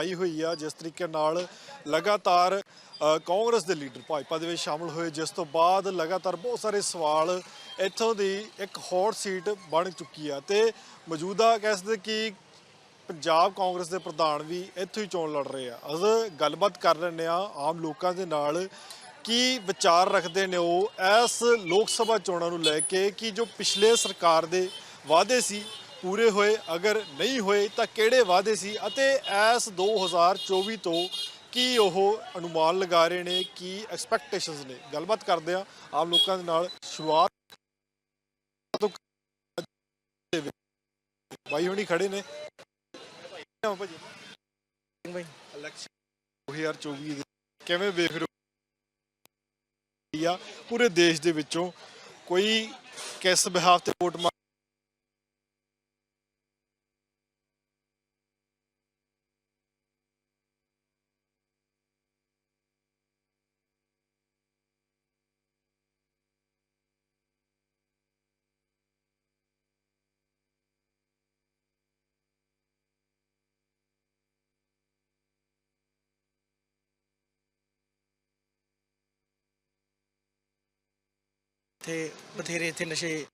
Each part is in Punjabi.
ਆਈ ਹੋਈ ਆ, ਜਿਸ ਤਰੀਕੇ ਨਾਲ ਲਗਾਤਾਰ ਕਾਂਗਰਸ ਦੇ ਲੀਡਰ ਭਾਜਪਾ ਦੇ ਵਿੱਚ ਸ਼ਾਮਲ ਹੋਏ। ਜਿਸ ਤੋਂ ਬਾਅਦ ਲਗਾਤਾਰ ਬਹੁਤ ਸਾਰੇ ਸਵਾਲ ਇੱਥੋਂ ਦੀ ਇੱਕ ਹੌਟ ਸੀਟ ਬਣ ਚੁੱਕੀ ਆ ਤੇ ਮੌਜੂਦਾ ਕਹਿ ਸਕਦੇ ਕਿ ਪੰਜਾਬ ਕਾਂਗਰਸ ਦੇ ਪ੍ਰਧਾਨ ਵੀ ਇੱਥੋਂ ਹੀ ਚੋਣ ਲੜ ਰਹੇ ਆ। ਅਸ ਗੱਲਬਾਤ ਕਰ ਲੈਂਦੇ ਆ ਆਮ ਲੋਕਾਂ ਦੇ ਨਾਲ, ਕੀ ਵਿਚਾਰ ਰੱਖਦੇ ਨੇ ਉਹ ਇਸ ਲੋਕ ਸਭਾ ਚੋਣਾਂ ਨੂੰ ਲੈ ਕੇ, ਕਿ ਜੋ ਪਿਛਲੇ ਸਰਕਾਰ ਦੇ ਵਾਅਦੇ ਸੀ ਪੂਰੇ ਹੋਏ, ਅਗਰ ਨਹੀਂ ਹੋਏ ਤਾਂ ਕਿਹੜੇ ਵਾਅਦੇ ਸੀ? ਅਤੇ ਇਸ 2024 ਤੋਂ ਕੀ ਉਹ ਅਨੁਮਾਨ ਲਗਾ ਰਹੇ ਨੇ? ਕੀ ਐਕਸਪੈਕਟੇਸ਼ਨਸ ਨੇ? ਗੱਲਬਾਤ ਕਰਦੇ ਆ ਆਮ ਲੋਕਾਂ ਦੇ ਨਾਲ। ਸ਼ੁਰੂਆਤ ਬਾਈ ਹੁਣੀ ਖੜੇ ਨੇ। ਭਾਜੀ? ਬਾਈ ਇਲੈਕਸ਼ਨ 2024 ਕਿਵੇਂ ਵੇਖ ਰਹੇ ਹੋ? ਪੂਰੇ ਦੇਸ਼ ਦੇ ਵਿੱਚੋਂ ਕੋਈ ਕਿਸ ਬਿਹਾਫ ਤੇ ਵੋਟ ਮੰਗ ਬਥੇਰੇ ਇੱਥੇ ਨਸ਼ੇ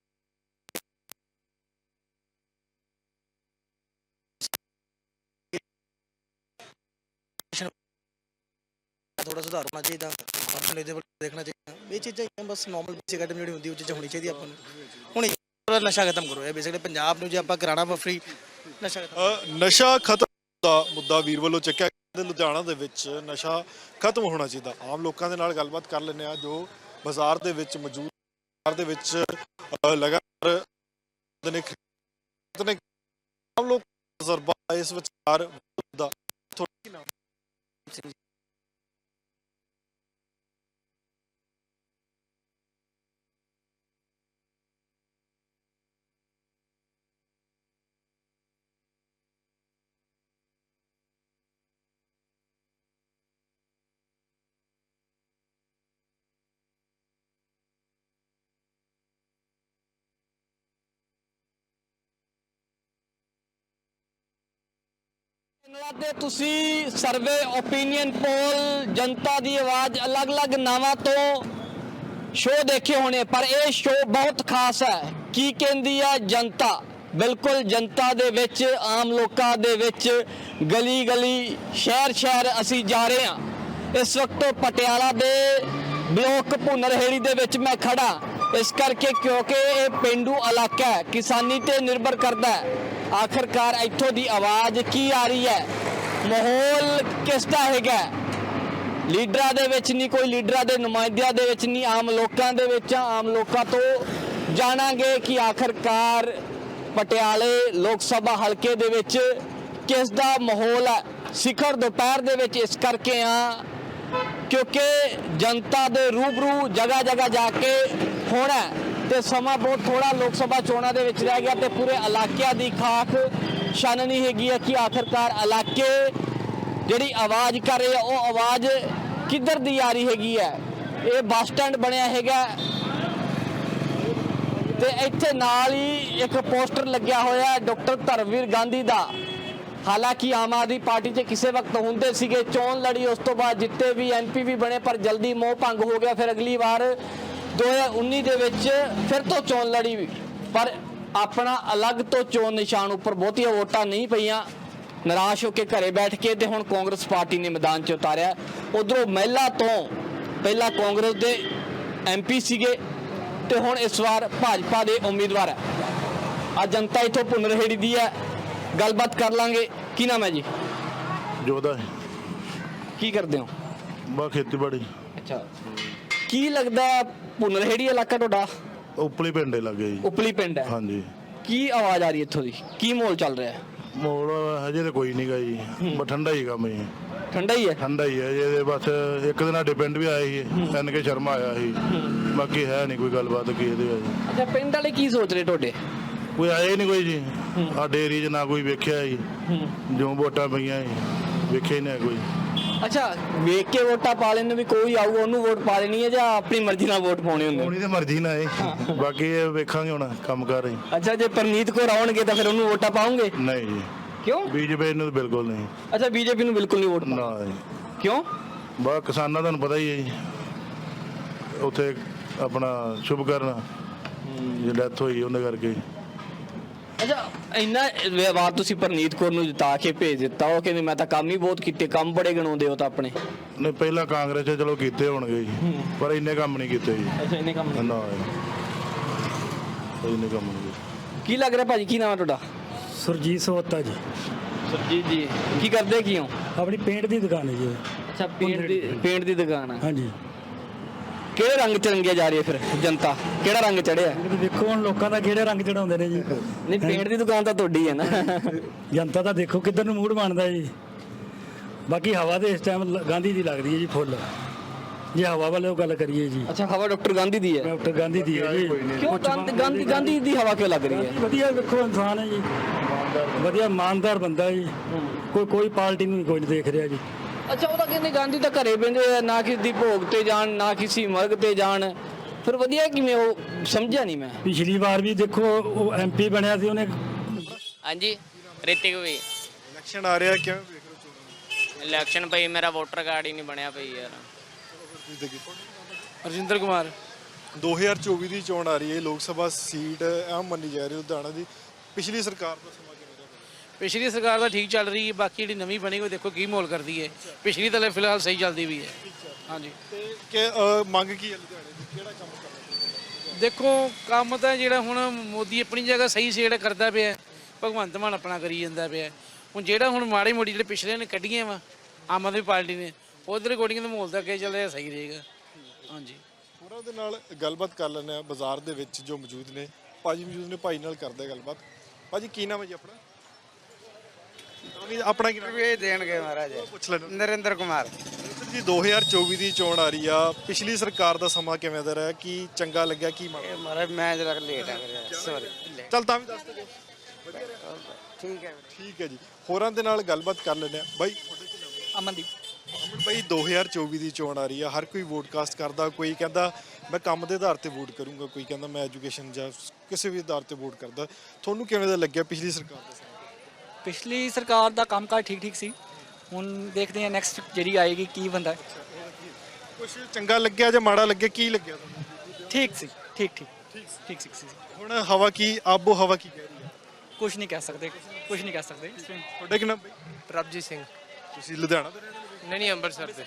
ਥੋੜਾ ਸੁਧਾਰ ਹੋਣਾ ਚਾਹੀਦਾ ਆਪਾਂ ਇਹਦੇ ਵੱਲ ਦੇਖਣਾ ਚਾਹੀਦਾ। ਇਹ ਚੀਜ਼ਾਂ ਬਸ ਨਾਰਮਲ ਬੇਸਿਕ ਆਈਟਮ ਜਿਹੜੀ ਹੁੰਦੀ ਉਹ ਚੀਜ਼ਾਂ ਹੋਣੀ ਚਾਹੀਦੀ ਆਪਾਂ ਨੂੰ। ਹੁਣ ਇਹ ਨਸ਼ਾ ਖਤਮ ਕਰੋ, ਇਹ ਬੇਸਿਕਲੀ ਪੰਜਾਬ ਨੂੰ ਜੇ ਆਪਾਂ ਕਰਾਣਾ ਵਾ ਨਸ਼ਾ ਖਤਮ ਨਸ਼ਾ ਖਤਮ ਦਾ ਮੁੱਦਾ ਵੀਰ ਵੱਲੋਂ ਚੱਕਿਆ ਗਿਆ ਲੁਧਿਆਣਾ ਦੇ ਵਿੱਚ ਨਸ਼ਾ ਖਤਮ ਹੋਣਾ ਚਾਹੀਦਾ। ਆਮ ਲੋਕਾਂ ਦੇ ਨਾਲ ਗੱਲਬਾਤ ਕਰ ਲੈਂਦੇ ਆ ਜੋ ਬਾਜ਼ਾਰ ਦੇ ਵਿੱਚ ਮੌਜੂਦ ਬਾਜ਼ਾਰ ਦੇ ਵਿੱਚ ਲਗਾਤਾਰ ਨੇ ਨੇ ਲੋਕ ਤਜਰਬਾ ਇਸ ਵਿਚਾਰ ਦਾ ਥੋੜੀ ਨਾ ਚੈਨਲਾਂ ਤੇ ਤੁਸੀਂ ਸਰਵੇ ਓਪੀਨੀਅਨ ਪੋਲ ਜਨਤਾ ਦੀ ਆਵਾਜ਼ ਅਲੱਗ-ਅਲੱਗ ਨਾਵਾਂ ਤੋਂ ਸ਼ੋਅ ਦੇਖੇ ਹੋਣੇ ਪਰ ਇਹ ਸ਼ੋਅ ਬਹੁਤ ਖਾਸ ਹੈ। ਕੀ ਕਹਿੰਦੀ ਹੈ ਜਨਤਾ? ਬਿਲਕੁਲ ਜਨਤਾ ਦੇ ਵਿੱਚ, ਆਮ ਲੋਕਾਂ ਦੇ ਵਿੱਚ ਗਲੀ ਗਲੀ ਸ਼ਹਿਰ ਸ਼ਹਿਰ ਅਸੀਂ ਜਾ ਰਹੇ ਹਾਂ। ਇਸ ਵਕਤ ਪਟਿਆਲਾ ਦੇ ਬਲੋਕ ਭੁਨਰਹੇੜੀ ਦੇ ਵਿੱਚ ਮੈਂ ਖੜਾ ਇਸ ਕਰਕੇ ਕਿਉਂਕਿ ਇਹ ਪਿੰਡੂ ਇਲਾਕਾ ਹੈ, ਕਿਸਾਨੀ ਤੇ ਨਿਰਭਰ ਕਰਦਾ ਹੈ। ਆਖਰਕਾਰ ਇੱਥੋਂ ਦੀ ਆਵਾਜ਼ ਕੀ ਆ ਰਹੀ ਹੈ? ਮਾਹੌਲ ਕਿਸ ਦਾ ਹੈਗਾ? ਲੀਡਰਾਂ ਦੇ ਵਿੱਚ ਨਹੀਂ, ਕੋਈ ਲੀਡਰਾਂ ਦੇ ਨੁਮਾਇੰਦਿਆਂ ਦੇ ਵਿੱਚ ਨਹੀਂ, ਆਮ ਲੋਕਾਂ ਦੇ ਵਿੱਚ ਆਮ ਲੋਕਾਂ ਤੋਂ ਜਾਣਾਂਗੇ ਕਿ ਆਖਰਕਾਰ ਪਟਿਆਲੇ ਲੋਕ ਸਭਾ ਹਲਕੇ ਦੇ ਵਿੱਚ ਕਿਸ ਦਾ ਮਾਹੌਲ ਹੈ? ਸਿਖਰ ਦੁਪਹਿਰ ਦੇ ਵਿੱਚ ਇਸ ਕਰਕੇ ਆ ਕਿਉਂਕਿ ਜਨਤਾ ਦੇ ਰੂਬਰੂ ਜਗ੍ਹਾ ਜਗ੍ਹਾ ਜਾ ਕੇ ਹੋਣਾ ਤੇ ਸਮਾਂ ਬਹੁਤ ਥੋੜਾ ਲੋਕ ਸਭਾ ਚੋਣਾਂ ਦੇ ਵਿੱਚ ਰਹਿ ਗਿਆ ਤੇ ਪੂਰੇ ਇਲਾਕਿਆਂ ਦੀ ਖਾਕ ਛਾਨਣੀ ਹੈਗੀ ਹੈ ਕਿ ਆਖਰਕਾਰ ਇਲਾਕੇ ਜਿਹੜੀ ਆਵਾਜ਼ ਕਰ ਰਹੇ ਆ, ਉਹ ਆਵਾਜ਼ ਕਿੱਧਰ ਦੀ ਆ ਰਹੀ ਹੈਗੀ ਹੈ? ਇਹ ਬੱਸ ਸਟੈਂਡ ਬਣਿਆ ਹੈਗਾ। ਤੇ ਇੱਥੇ ਨਾਲ ਹੀ ਇੱਕ ਪੋਸਟਰ ਲੱਗਿਆ ਹੋਇਆ ਹੈ ਡਾਕਟਰ ਧਰਮਵੀਰ ਗਾਂਧੀ ਦਾ। ਹਾਲਾਂਕਿ ਆਮ ਆਦਮੀ ਪਾਰਟੀ 'ਚ ਕਿਸੇ ਵਕਤ ਹੁੰਦੇ ਸੀਗੇ ਚੋਣ ਲੜੀ, ਉਸ ਤੋਂ ਬਾਅਦ ਜਿੱਤੇ ਵੀ ਐਮਪੀ ਵੀ ਬਣੇ, ਪਰ ਜਲਦੀ ਮੋਹ ਭੰਗ ਹੋ ਗਿਆ। ਫਿਰ ਅਗਲੀ ਵਾਰ 2019 ਦੇ ਵਿੱਚ ਫਿਰ ਤੋਂ ਚੋਣ ਲੜੀ ਵੀ। ਪਰ ਆਪਣਾ ਅਲੱਗ ਤੋਂ ਚੋਣ ਨਿਸ਼ਾਨ ਉੱਪਰ ਬਹੁਤੀਆਂ ਵੋਟਾਂ ਨਹੀਂ ਪਈਆਂ। ਨਿਰਾਸ਼ ਹੋ ਕੇ ਘਰੇ ਬੈਠ ਕੇ ਤੇ ਹੁਣ ਕਾਂਗਰਸ ਪਾਰਟੀ ਨੇ ਮੈਦਾਨ 'ਚ ਉਤਾਰਿਆ। ਉਧਰੋਂ ਮਹਿਲਾ ਤੋਂ ਪਹਿਲਾਂ ਕਾਂਗਰਸ ਦੇ ਐਮਪੀ ਸੀਗੇ ਤੇ ਹੁਣ ਇਸ ਵਾਰ ਭਾਜਪਾ ਦੇ ਉਮੀਦਵਾਰ ਹੈ। ਆ ਜਨਤਾ ਇਥੋਂ ਪੁਨਰਹੇੜੀ ਦੀ ਹੈ। ਗੱਲਬਾਤ ਕਰ ਲਾਂਗੇ। ਕੀ ਨਾਮ ਹੈ ਜੀ? ਜੋਦਾ ਕੀ ਕਰਦੇ ਹੋ? ਬਾ ਖੇਤੀਬਾੜੀ। ਅੱਛਾ। ਕੀ ਲੱਗਦਾ ਪੁਨਰਹੇੜੀ ਇਲਾਕਾ ਤੁਹਾਡਾ? ਉਪਲੀ ਪਿੰਡੇ ਲੱਗੇ ਜੀ। ਉਪਲੀ ਪਿੰਡ ਹੈ। ਹਾਂਜੀ। ਕੀ ਆਵਾਜ਼ ਆ ਰਹੀ ਹੈ ਇੱਥੋਂ ਦੀ? ਕੀ ਮਾਹੌਲ ਚੱਲ ਰਿਹਾ ਹੈ? ਮੋੜ ਹਜੇ ਤੇ ਕੋਈ ਨਹੀਂਗਾ ਜੀ। ਬਸ ਠੰਡਾ ਹੀ ਕੰਮ ਜੀ। ਠੰਡਾ ਹੀ ਹੈ? ਠੰਡਾ ਹੀ ਹੈ ਜੇ ਬਸ ਇੱਕ ਦਿਨ ਸਾਡੇ ਪਿੰਡ ਵੀ ਆਏ ਸੀ ਐਨ ਕੇ ਸ਼ਰਮਾ ਆਇਆ ਸੀ। ਬਾਕੀ ਹੈ ਨਹੀਂ ਕੋਈ ਗੱਲਬਾਤ ਕੀ ਇਹਦੇ ਵਿੱਚ ਅੱਛਾ ਪਿੰਡ ਵਾਲੇ ਕੀ ਸੋਚ ਰਹੇ ਤੁਹਾਡੇ? ਕੋਈ ਆਏ ਨਹੀਂ ਕੋਈ ਜੀ। ਸਾਡੇ ਏਰੀਏ 'ਚ ਨਾ ਕੋਈ ਵੇਖਿਆ ਜੀ। ਜੋ ਵੋਟਾਂ ਪਈਆਂ ਜੀ ਵੇਖਿਆ ਹੀ ਨਹੀਂ ਕੋਈ। ਅੱਛਾ ਵੇਖ ਕੇ ਵੋਟਾਂ ਪਾ ਲੈਂਦੇ ਵੀ ਕੋਈ ਆਊਗਾ ਉਹਨੂੰ ਵੋਟ ਪਾ ਲੈਣੀ ਹੈ ਜਾਂ ਆਪਣੀ ਮਰਜ਼ੀ ਨਾਲ ਵੋਟ ਪਾਉਣੀ ਹੁੰਦੀ ਹੋਣੀ ਤੇ ਮਰਜ਼ੀ ਨਾ ਹੈ ਬਾਕੀ ਇਹ ਵੇਖਾਂਗੇ ਹੁਣ ਕੰਮ ਕਰ ਰਹੀ ਅੱਛਾ ਜੇ ਪਰਨੀਤ ਕੌਰ ਆਉਣਗੇ ਤਾਂ ਫਿਰ ਉਹਨੂੰ ਵੋਟਾਂ ਪਾਉਂਗੇ ਨਹੀਂ ਜੀ। ਕਿਉਂ? ਬੀਜੇਪੀ ਨੂੰ ਤਾਂ ਬਿਲਕੁਲ ਨਹੀਂ। ਅੱਛਾ ਬੀਜੇਪੀ ਨੂੰ ਬਿਲਕੁਲ ਨਹੀਂ ਵੋਟ ਪਾਉਣੀ ਨਾ ਜੀ। ਕਿਉਂ? ਬਾ ਕਿਸਾਨਾਂ ਤੁਹਾਨੂੰ ਪਤਾ ਹੀ ਹੈ ਜੀ। ਉੱਥੇ ਆਪਣਾ ਸ਼ੁਭ ਕਰਨ ਜੇ ਡੈਥ ਹੋਈ ਉਹਦੇ ਕਰਕੇ। ਅੱਛਾ ਇੰਨਾ ਵਿਵਾਦ ਤੁਸੀਂ ਪਰਨੀਤ ਕੌਰ ਨੂੰ ਜਿਤਾ ਕੇ ਭੇਜ ਦਿੱਤਾ ਉਹ ਕਹਿੰਦੇ ਮੈਂ ਤਾਂ ਕੰਮ ਹੀ ਬਹੁਤ ਕੀਤੇ ਕੰਮ ਬੜੇ ਗਣਾਉਂਦੇ ਹੋ ਤਾਂ ਆਪਣੇ। ਨਹੀਂ ਪਹਿਲਾਂ ਕਾਂਗਰਸ 'ਚ ਚਲੋ ਕੀਤੇ ਹੋਣਗੇ ਜੀ ਪਰ ਇੰਨੇ ਕੰਮ ਨਹੀਂ ਕੀਤੇ ਜੀ। ਅੱਛਾ ਇੰਨੇ ਕੰਮ ਨਾ ਜੀ। ਇੰਨੇ ਕੰਮ ਨਹੀਂ ਕੀਤੇ। ਕੀ ਲੱਗ ਰਿਹਾ ਭਾਜੀ? ਕੀ ਨਾਮ ਹੈ ਤੁਹਾਡਾ? ਸੁਰਜੀਤ ਸੋਤਾ ਜੀ। ਸਰਜੀਤ ਜੀ ਕੀ ਕਰਦੇ ਕੀ ਹੋ? ਆਪਣੀ ਪੇਂਟ ਦੀ ਦੁਕਾਨ ਹੈ ਜੀ ਅੱਛਾ ਪੇਂਟ ਦੀ ਪੇਂਟ ਦੀ ਦੁਕਾਨ ਹੈ ਹਾਂਜੀ। ਕਿਹੜੇ ਰੰਗ ਚ ਰੰਗਿਆ ਜਾ ਰਹੀ ਹੈ ਫਿਰ ਜਨਤਾ? ਕਿਹੜਾ ਰੰਗ ਚੜਿਆ? ਦੇਖੋ ਹੁਣ ਲੋਕਾਂ ਦਾ ਕਿਹੜੇ ਰੰਗ ਚੜਾਉਂਦੇ ਨੇ ਜੀ। ਨਹੀਂ ਪੇਂਟ ਦੀ ਦੁਕਾਨ ਤਾਂ ਤੁਹਾਡੀ ਹੈ ਨਾ। ਜਨਤਾ ਦਾ ਦੇਖੋ ਕਿੱਧਰ ਨੂੰ ਮੂਡ ਬਣਦਾ ਜੀ। ਬਾਕੀ ਹਵਾ ਦੇ ਇਸ ਟਾਈਮ ਗਾਂਧੀ ਦੀ ਲੱਗਦੀ ਹੈ ਜੀ ਫੁੱਲ। ਜੇ ਹਵਾ ਵੱਲੋਂ ਗੱਲ ਕਰੀਏ ਜੀ। ਅੱਛਾ ਹਵਾ ਡਾਕਟਰ ਗਾਂਧੀ ਦੀ ਹੈ। ਡਾਕਟਰ ਗਾਂਧੀ ਦੀ ਹੈ ਜੀ। ਕਿਉਂ? ਗਾਂਧੀ ਗਾਂਧੀ ਗਾਂਧੀ ਦੀ ਹਵਾ ਕਿਉਂ ਲੱਗ ਰਹੀ ਹੈ? ਵਧੀਆ ਵੇਖੋ ਇਨਸਾਨ ਹੈ ਜੀ। ਵਧੀਆ ਇਮਾਨਦਾਰ ਬੰਦਾ ਜੀ। ਕੋਈ ਕੋਈ ਪਾਰਟੀ ਨੂੰ ਕੋਈ ਨਹੀਂ ਦੇਖ ਰਿਹਾ ਜੀ। ਅੱਛਾ ਉਹ ਤਾਂ ਕਹਿੰਦੇ ਗਾਂਧੀ ਤਾਂ ਘਰੇ ਬਹਿੰਦੇ ਆ ਨਾ ਕਿਸੇ ਦੀ ਭੋਗ ਤੇ ਜਾਣ ਨਾ ਕਿਸੇ ਮਰਗ ਤੇ ਜਾਣ। ਫਿਰ ਵਧੀਆ ਕਿਵੇਂ ਉਹ ਸਮਝਿਆ ਨਹੀਂ ਮੈਂ? ਪਿਛਲੀ ਵਾਰ ਵੀ ਦੇਖੋ ਉਹ ਐਮਪੀ ਬਣਿਆ ਸੀ ਉਹਨੇ ਹਾਂਜੀ ਰਿਤਿਕ ਵੀ। ਇਲੈਕਸ਼ਨ ਆ ਰਿਹਾ ਕਿਵੇਂ ਵੇਖ ਰਹੇ ਹੋ? ਇਲੈਕਸ਼ਨ ਪਈ ਮੇਰਾ ਵੋਟਰ ਕਾਰਡ ਹੀ ਨਹੀਂ ਬਣਿਆ ਪਈ ਯਾਰ। ਦੇਖੋ। ਰਜਿੰਦਰ ਕੁਮਾਰ 2024 ਦੀ ਚੋਣ ਆ ਰਹੀ ਹੈ ਲੋਕ ਸਭਾ ਸੀਟ ਅਹਿਮ ਮੰਨੀ ਜਾ ਰਹੀ ਹੈ ਲੁਧਿਆਣਾ ਦੀ। ਪਿਛਲੀ ਸਰਕਾਰ ਦਾ? ਪਿਛਲੀ ਸਰਕਾਰ ਤਾਂ ਠੀਕ ਚੱਲ ਰਹੀ ਹੈ ਬਾਕੀ ਜਿਹੜੀ ਨਵੀਂ ਬਣੀ ਉਹ ਦੇਖੋ ਕੀ ਮੋਲ ਕਰਦੀ ਹੈ। ਪਿਛਲੀ ਤਾਂ ਫਿਲਹਾਲ ਸਹੀ ਚੱਲਦੀ ਵੀ ਹੈ। ਹਾਂਜੀ। ਤੇ ਕਿ ਮੰਗ ਕੀ ਹੈ ਲੁਧਿਆਣੇ ਦੀ? ਕਿਹੜਾ ਕੰਮ ਕਰਨਾ ਦੇਖੋ ਕੰਮ ਤਾਂ ਜਿਹੜਾ ਹੁਣ ਮੋਦੀ ਆਪਣੀ ਜਗ੍ਹਾ ਸਹੀ ਸੀ ਜਿਹੜਾ ਕਰਦਾ ਪਿਆ ਭਗਵੰਤ ਮਾਨ ਆਪਣਾ ਕਰੀ ਜਾਂਦਾ ਪਿਆ ਹੁਣ ਜਿਹੜਾ ਹੁਣ ਮਾੜੀ ਮੋੜੀ ਜਿਹੜੇ ਪਿਛਲੇ ਨੇ ਕੱਢੀਆਂ ਵਾ ਆਮ ਆਦਮੀ ਪਾਰਟੀ ਨੇ ਉਹਦੇ ਅਕੋਰਡਿੰਗ ਦਾ ਮਾਹੌਲ ਤਾਂ ਅੱਗੇ ਚੱਲ ਰਿਹਾ ਸਹੀ ਰਹੇਗਾ। ਹਾਂਜੀ। ਹੋਰਾਂ ਦੇ ਨਾਲ ਗੱਲਬਾਤ ਕਰ ਲੈਂਦੇ ਆ ਬਾਜ਼ਾਰ ਦੇ ਵਿੱਚ ਜੋ ਮੌਜੂਦ ਨੇ ਭਾਜੀ ਮੌਜੂਦ ਨੇ ਭਾਈ ਨਾਲ ਕਰਦੇ ਆ ਗੱਲਬਾਤ। ਭਾਜੀ ਕੀ ਨਾਮ ਹੈ ਜੀ ਆਪਣਾ? ਤਾਂ ਵੀ ਆਪਣਾ ਕੀ ਨਾਮ? ਇਹ ਦੇਣਗੇ ਮਹਾਰਾਜ। ਉਹ ਪੁੱਛ ਲੈਣਾ। ਨਰਿੰਦਰ ਕੁਮਾਰ। ਜੀ 2024 ਦੀ ਚੋਣ ਆ ਰਹੀ ਆ। ਪਿਛਲੀ ਸਰਕਾਰ ਦਾ ਸਮਾਂ ਕਿਵੇਂ ਦਾ ਰਿਹਾ? ਕੀ ਚੰਗਾ ਲੱਗਿਆ ਕੀ ਮਾੜਾ ਇਹ ਮਹਾਰਾਜ ਮੈਂ ਜਰਾ ਲੇਟ ਆ ਗਿਆ ਸੌਰੀ ਚੱਲ ਤਾਂ ਵੀ ਦੱਸ ਦਿਓ। ਠੀਕ ਹੈ। ਠੀਕ ਹੈ ਜੀ। ਹੋਰਾਂ ਦੇ ਨਾਲ ਗੱਲਬਾਤ ਕਰ ਲੈਂਦੇ ਆ ਬਾਈ ਅਮਨਦੀਪ। ਅਮਨ ਬਾਈ 2024 ਦੀ ਚੋਣ ਆ ਰਹੀ ਆ। ਹਰ ਕੋਈ ਵੋਟ ਕਾਸਟ ਕਰਦਾ। ਕੋਈ ਕਹਿੰਦਾ ਮੈਂ ਕੰਮ ਦੇ ਆਧਾਰ ਤੇ ਵੋਟ ਕਰੂੰਗਾ। ਕੋਈ ਕਹਿੰਦਾ ਮੈਂ ਐਜੂਕੇਸ਼ਨ ਜਾਂ ਕਿਸੇ ਵੀ ਆਧਾਰ ਤੇ ਵੋਟ ਕਰਦਾ। ਤੁਹਾਨੂੰ ਕਿਵੇਂ ਦਾ ਲੱਗਿਆ ਪਿਛਲੀ ਸਰਕਾਰ ਦਾ ਸਮਾਂ? ਪਿਛਲੀ ਸਰਕਾਰ ਦਾ ਕੰਮਕਾਜ ਠੀਕ ਠੀਕ ਸੀ। ਹੁਣ ਦੇਖਦੇ ਹਾਂ ਨੈਕਸਟ ਜਿਹੜੀ ਆਏਗੀ ਕੀ ਬੰਦਾ। ਕੁਝ ਚੰਗਾ ਲੱਗਿਆ ਜਾਂ ਮਾੜਾ ਲੱਗਿਆ ਕੀ ਲੱਗਿਆ ਤੁਹਾਨੂੰ? ਠੀਕ ਸੀ ਠੀਕ ਠੀਕ। ਠੀਕ ਸੀ। ਸੀ ਹੁਣ ਹਵਾ ਕੀ ਆਬੋ ਹਵਾ ਕੀ ਕਹਿ ਰਹੀ ਹੈ? ਕੁਝ ਨਹੀਂ ਕਹਿ ਸਕਦੇ ਕੁਝ ਨਹੀਂ ਕਹਿ ਸਕਦੇ। ਤੁਹਾਡੇ ਕੀ ਨਾਮ ਬਾਈ? ਪ੍ਰਭਜੀਤ ਸਿੰਘ। ਤੁਸੀਂ ਲੁਧਿਆਣਾ ਦੇ ਰਹਿਣ ਵਾਲੇ ਨਹੀਂ ਨਹੀਂ ਅੰਮ੍ਰਿਤਸਰ ਦੇ?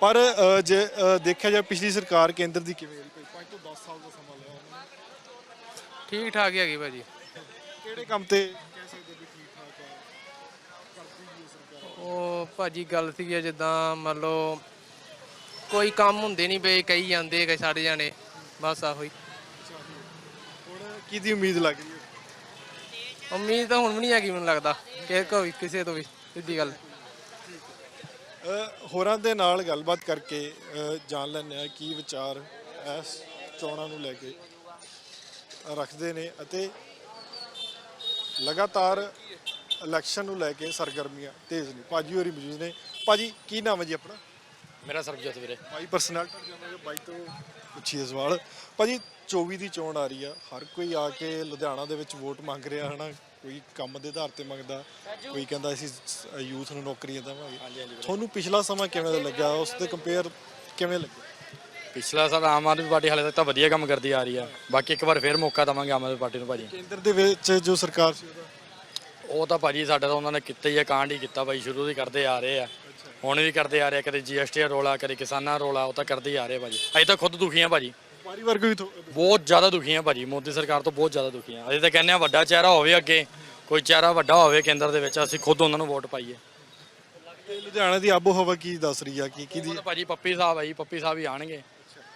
ਪਰ ਜੇ ਦੇਖਿਆ ਜਾਏ ਪਿਛਲੀ ਸਰਕਾਰ ਕੇਂਦਰ ਦੀ ਕਿਵੇਂ ਰਹੀ? ਭਾਈ 5 ਤੋਂ 10 ਸਾਲ ਦਾ ਸਮਾਂ ਲਿਆ ਠੀਕ ਠਾਕ ਹੀ ਹੈਗੀ ਭਾਜੀ। ਕਿਹੜੇ ਕੰਮ ਤੇ ਕਹਿ ਸਕਦੇ ਵੀ ਠੀਕ ਠਾਕ ਹੈ ਕਰਦੀ ਵੀ ਹੈ ਸਰਕਾਰ ਉਹ ਭਾਜੀ ਗੱਲ ਸੀ ਜਿੱਦਾਂ ਮੰਨ ਲਓ ਕੋਈ ਕੰਮ ਹੁੰਦੇ ਨਹੀਂ ਪਏ ਕਈ ਜਾਂਦੇ ਕਈ ਛੱਡ ਜਾਣੇ ਬਸ ਆਹੋ ਹੀ। ਹੁਣ ਕਿਹਦੀ ਉਮੀਦ ਲੱਗ ਰਹੀ ਹੈ? ਉਮੀਦ ਤਾਂ ਹੁਣ ਵੀ ਨਹੀਂ ਹੈਗੀ ਮੈਨੂੰ ਲੱਗਦਾ ਕਿ ਕੋਈ ਕਿਸੇ ਤੋਂ ਵੀ ਸਿੱਧੀ ਗੱਲ। ਅ, ਹੋਰਾਂ ਦੇ ਨਾਲ ਗੱਲਬਾਤ ਕਰਕੇ ਅ, ਜਾਣ ਲੈਂਦੇ ਆ ਕੀ ਵਿਚਾਰ ਇਸ ਚੋਣਾਂ ਨੂੰ ਲੈ ਕੇ ਰੱਖਦੇ ਨੇ ਅਤੇ ਲਗਾਤਾਰ ਇਲੈਕਸ਼ਨ ਨੂੰ ਲੈ ਕੇ ਸਰਗਰਮੀਆਂ ਤੇਜ਼ ਨੇ। ਭਾਜੀ ਹੋਰੀ ਮੌਜੂਦ ਨੇ। ਭਾਜੀ ਕੀ ਨਾਮ ਹੈ ਜੀ ਆਪਣਾ? ਮੇਰਾ ਸਰਬਜੋਤ ਵੀਰੇ। ਬਾਈ ਪਰਸਨੈਲਿਟੀ ਜਾਵਾਂਗੇ ਬਾਈ ਤੋਂ ਪੁੱਛੀਏ ਸਵਾਲ। ਭਾਜੀ 24 ਦੀ ਚੋਣ ਆ ਰਹੀ ਆ। ਹਰ ਕੋਈ ਆ ਕੇ ਲੁਧਿਆਣਾ ਦੇ ਵਿੱਚ ਵੋਟ ਮੰਗ ਰਿਹਾ ਹਨਾ? ਕੋਈ ਕੰਮ ਦੇ ਆਧਾਰ ਤੇ ਮੰਗਦਾ ਕੋਈ ਕਹਿੰਦਾ ਅਸੀਂ ਯੂਥ ਨੂੰ ਨੌਕਰੀਆਂ ਦੇਵਾਂਗੇ। ਤੁਹਾਨੂੰ ਪਿਛਲਾ ਸਮਾਂ ਕਿਵੇਂ ਦਾ ਲੱਗਾ ਉਸ ਦੇ ਕੰਪੇਅਰ ਕਿਵੇਂ ਲੱਗਿਆ? ਪਿਛਲਾ ਸਾਲ ਆਮ ਆਦਮੀ ਪਾਰਟੀ ਹਾਲੇ ਤੱਕ ਤਾਂ ਵਧੀਆ ਕੰਮ ਕਰਦੀ ਆ ਰਹੀ ਆ। ਬਾਕੀ ਇੱਕ ਵਾਰ ਫੇਰ ਮੌਕਾ ਦਵਾਂਗੇ ਆਮ ਆਦਮੀ ਪਾਰਟੀ ਨੂੰ ਭਾਜੀ। ਕੇਂਦਰ ਦੇ ਵਿੱਚ ਜੋ ਸਰਕਾਰ ਸੀ ਉਹਦਾ। ਉਹ ਤਾਂ ਭਾਜੀ ਸਾਡਾ ਤਾਂ ਉਹਨਾਂ ਨੇ ਕੀਤਾ ਹੀ ਆ ਕਾਂਡ ਹੀ ਕੀਤਾ ਭਾਈ ਸ਼ੁਰੂ ਤੋਂ ਹੀ ਕਰਦੇ ਆ ਰਹੇ ਆ। ਹੁਣ ਵੀ ਕਰਦੇ ਆ ਰਹੇ ਆ ਕਦੇ ਜੀਐਸਟੀ ਦਾ ਰੋਲਾ ਕਦੇ ਕਿਸਾਨਾਂ ਰੋਲਾ ਉਹ ਤਾਂ ਕਰਦੇ ਹੀ ਆ ਰਹੇ ਆ ਭਾਜੀ। ਅਸੀਂ ਤਾਂ ਖੁਦ ਦੁਖੀ ਆ ਭਾਜੀ। ਵਾਰੀ ਵਰਗ ਵੀ ਥੋ- ਬਹੁਤ ਜ਼ਿਆਦਾ ਦੁਖੀ ਆ ਭਾਜੀ ਮੋਦੀ ਸਰਕਾਰ ਤੋਂ ਬਹੁਤ ਜ਼ਿਆਦਾ ਦੁਖੀ ਆ। ਅਸੀਂ ਤਾਂ ਕਹਿੰਦੇ ਆ ਵੱਡਾ ਚਿਹਰਾ ਹੋਵੇ ਅੱਗੇ ਕੋਈ ਚਿਹਰਾ ਵੱਡਾ ਹੋਵੇ ਕੇਂਦਰ ਦੇ ਵਿੱਚ ਅਸੀਂ ਖੁਦ ਉਹਨਾਂ ਨੂੰ ਵੋਟ ਪਾਈਏ। ਤੇ ਲੁਧਿਆਣਾ ਦੀ ਆਬੋ ਹਵਾ ਕੀ ਦੱਸ ਰਹੀ ਆ ਕੀ ਉਹ ਤਾਂ ਭਾਜੀ ਪੱਪੀ ਸਾਹਿਬ ਆ ਜੀ ਪੱਪੀ ਸਾਹਿਬ ਹੀ ਆਣਗੇ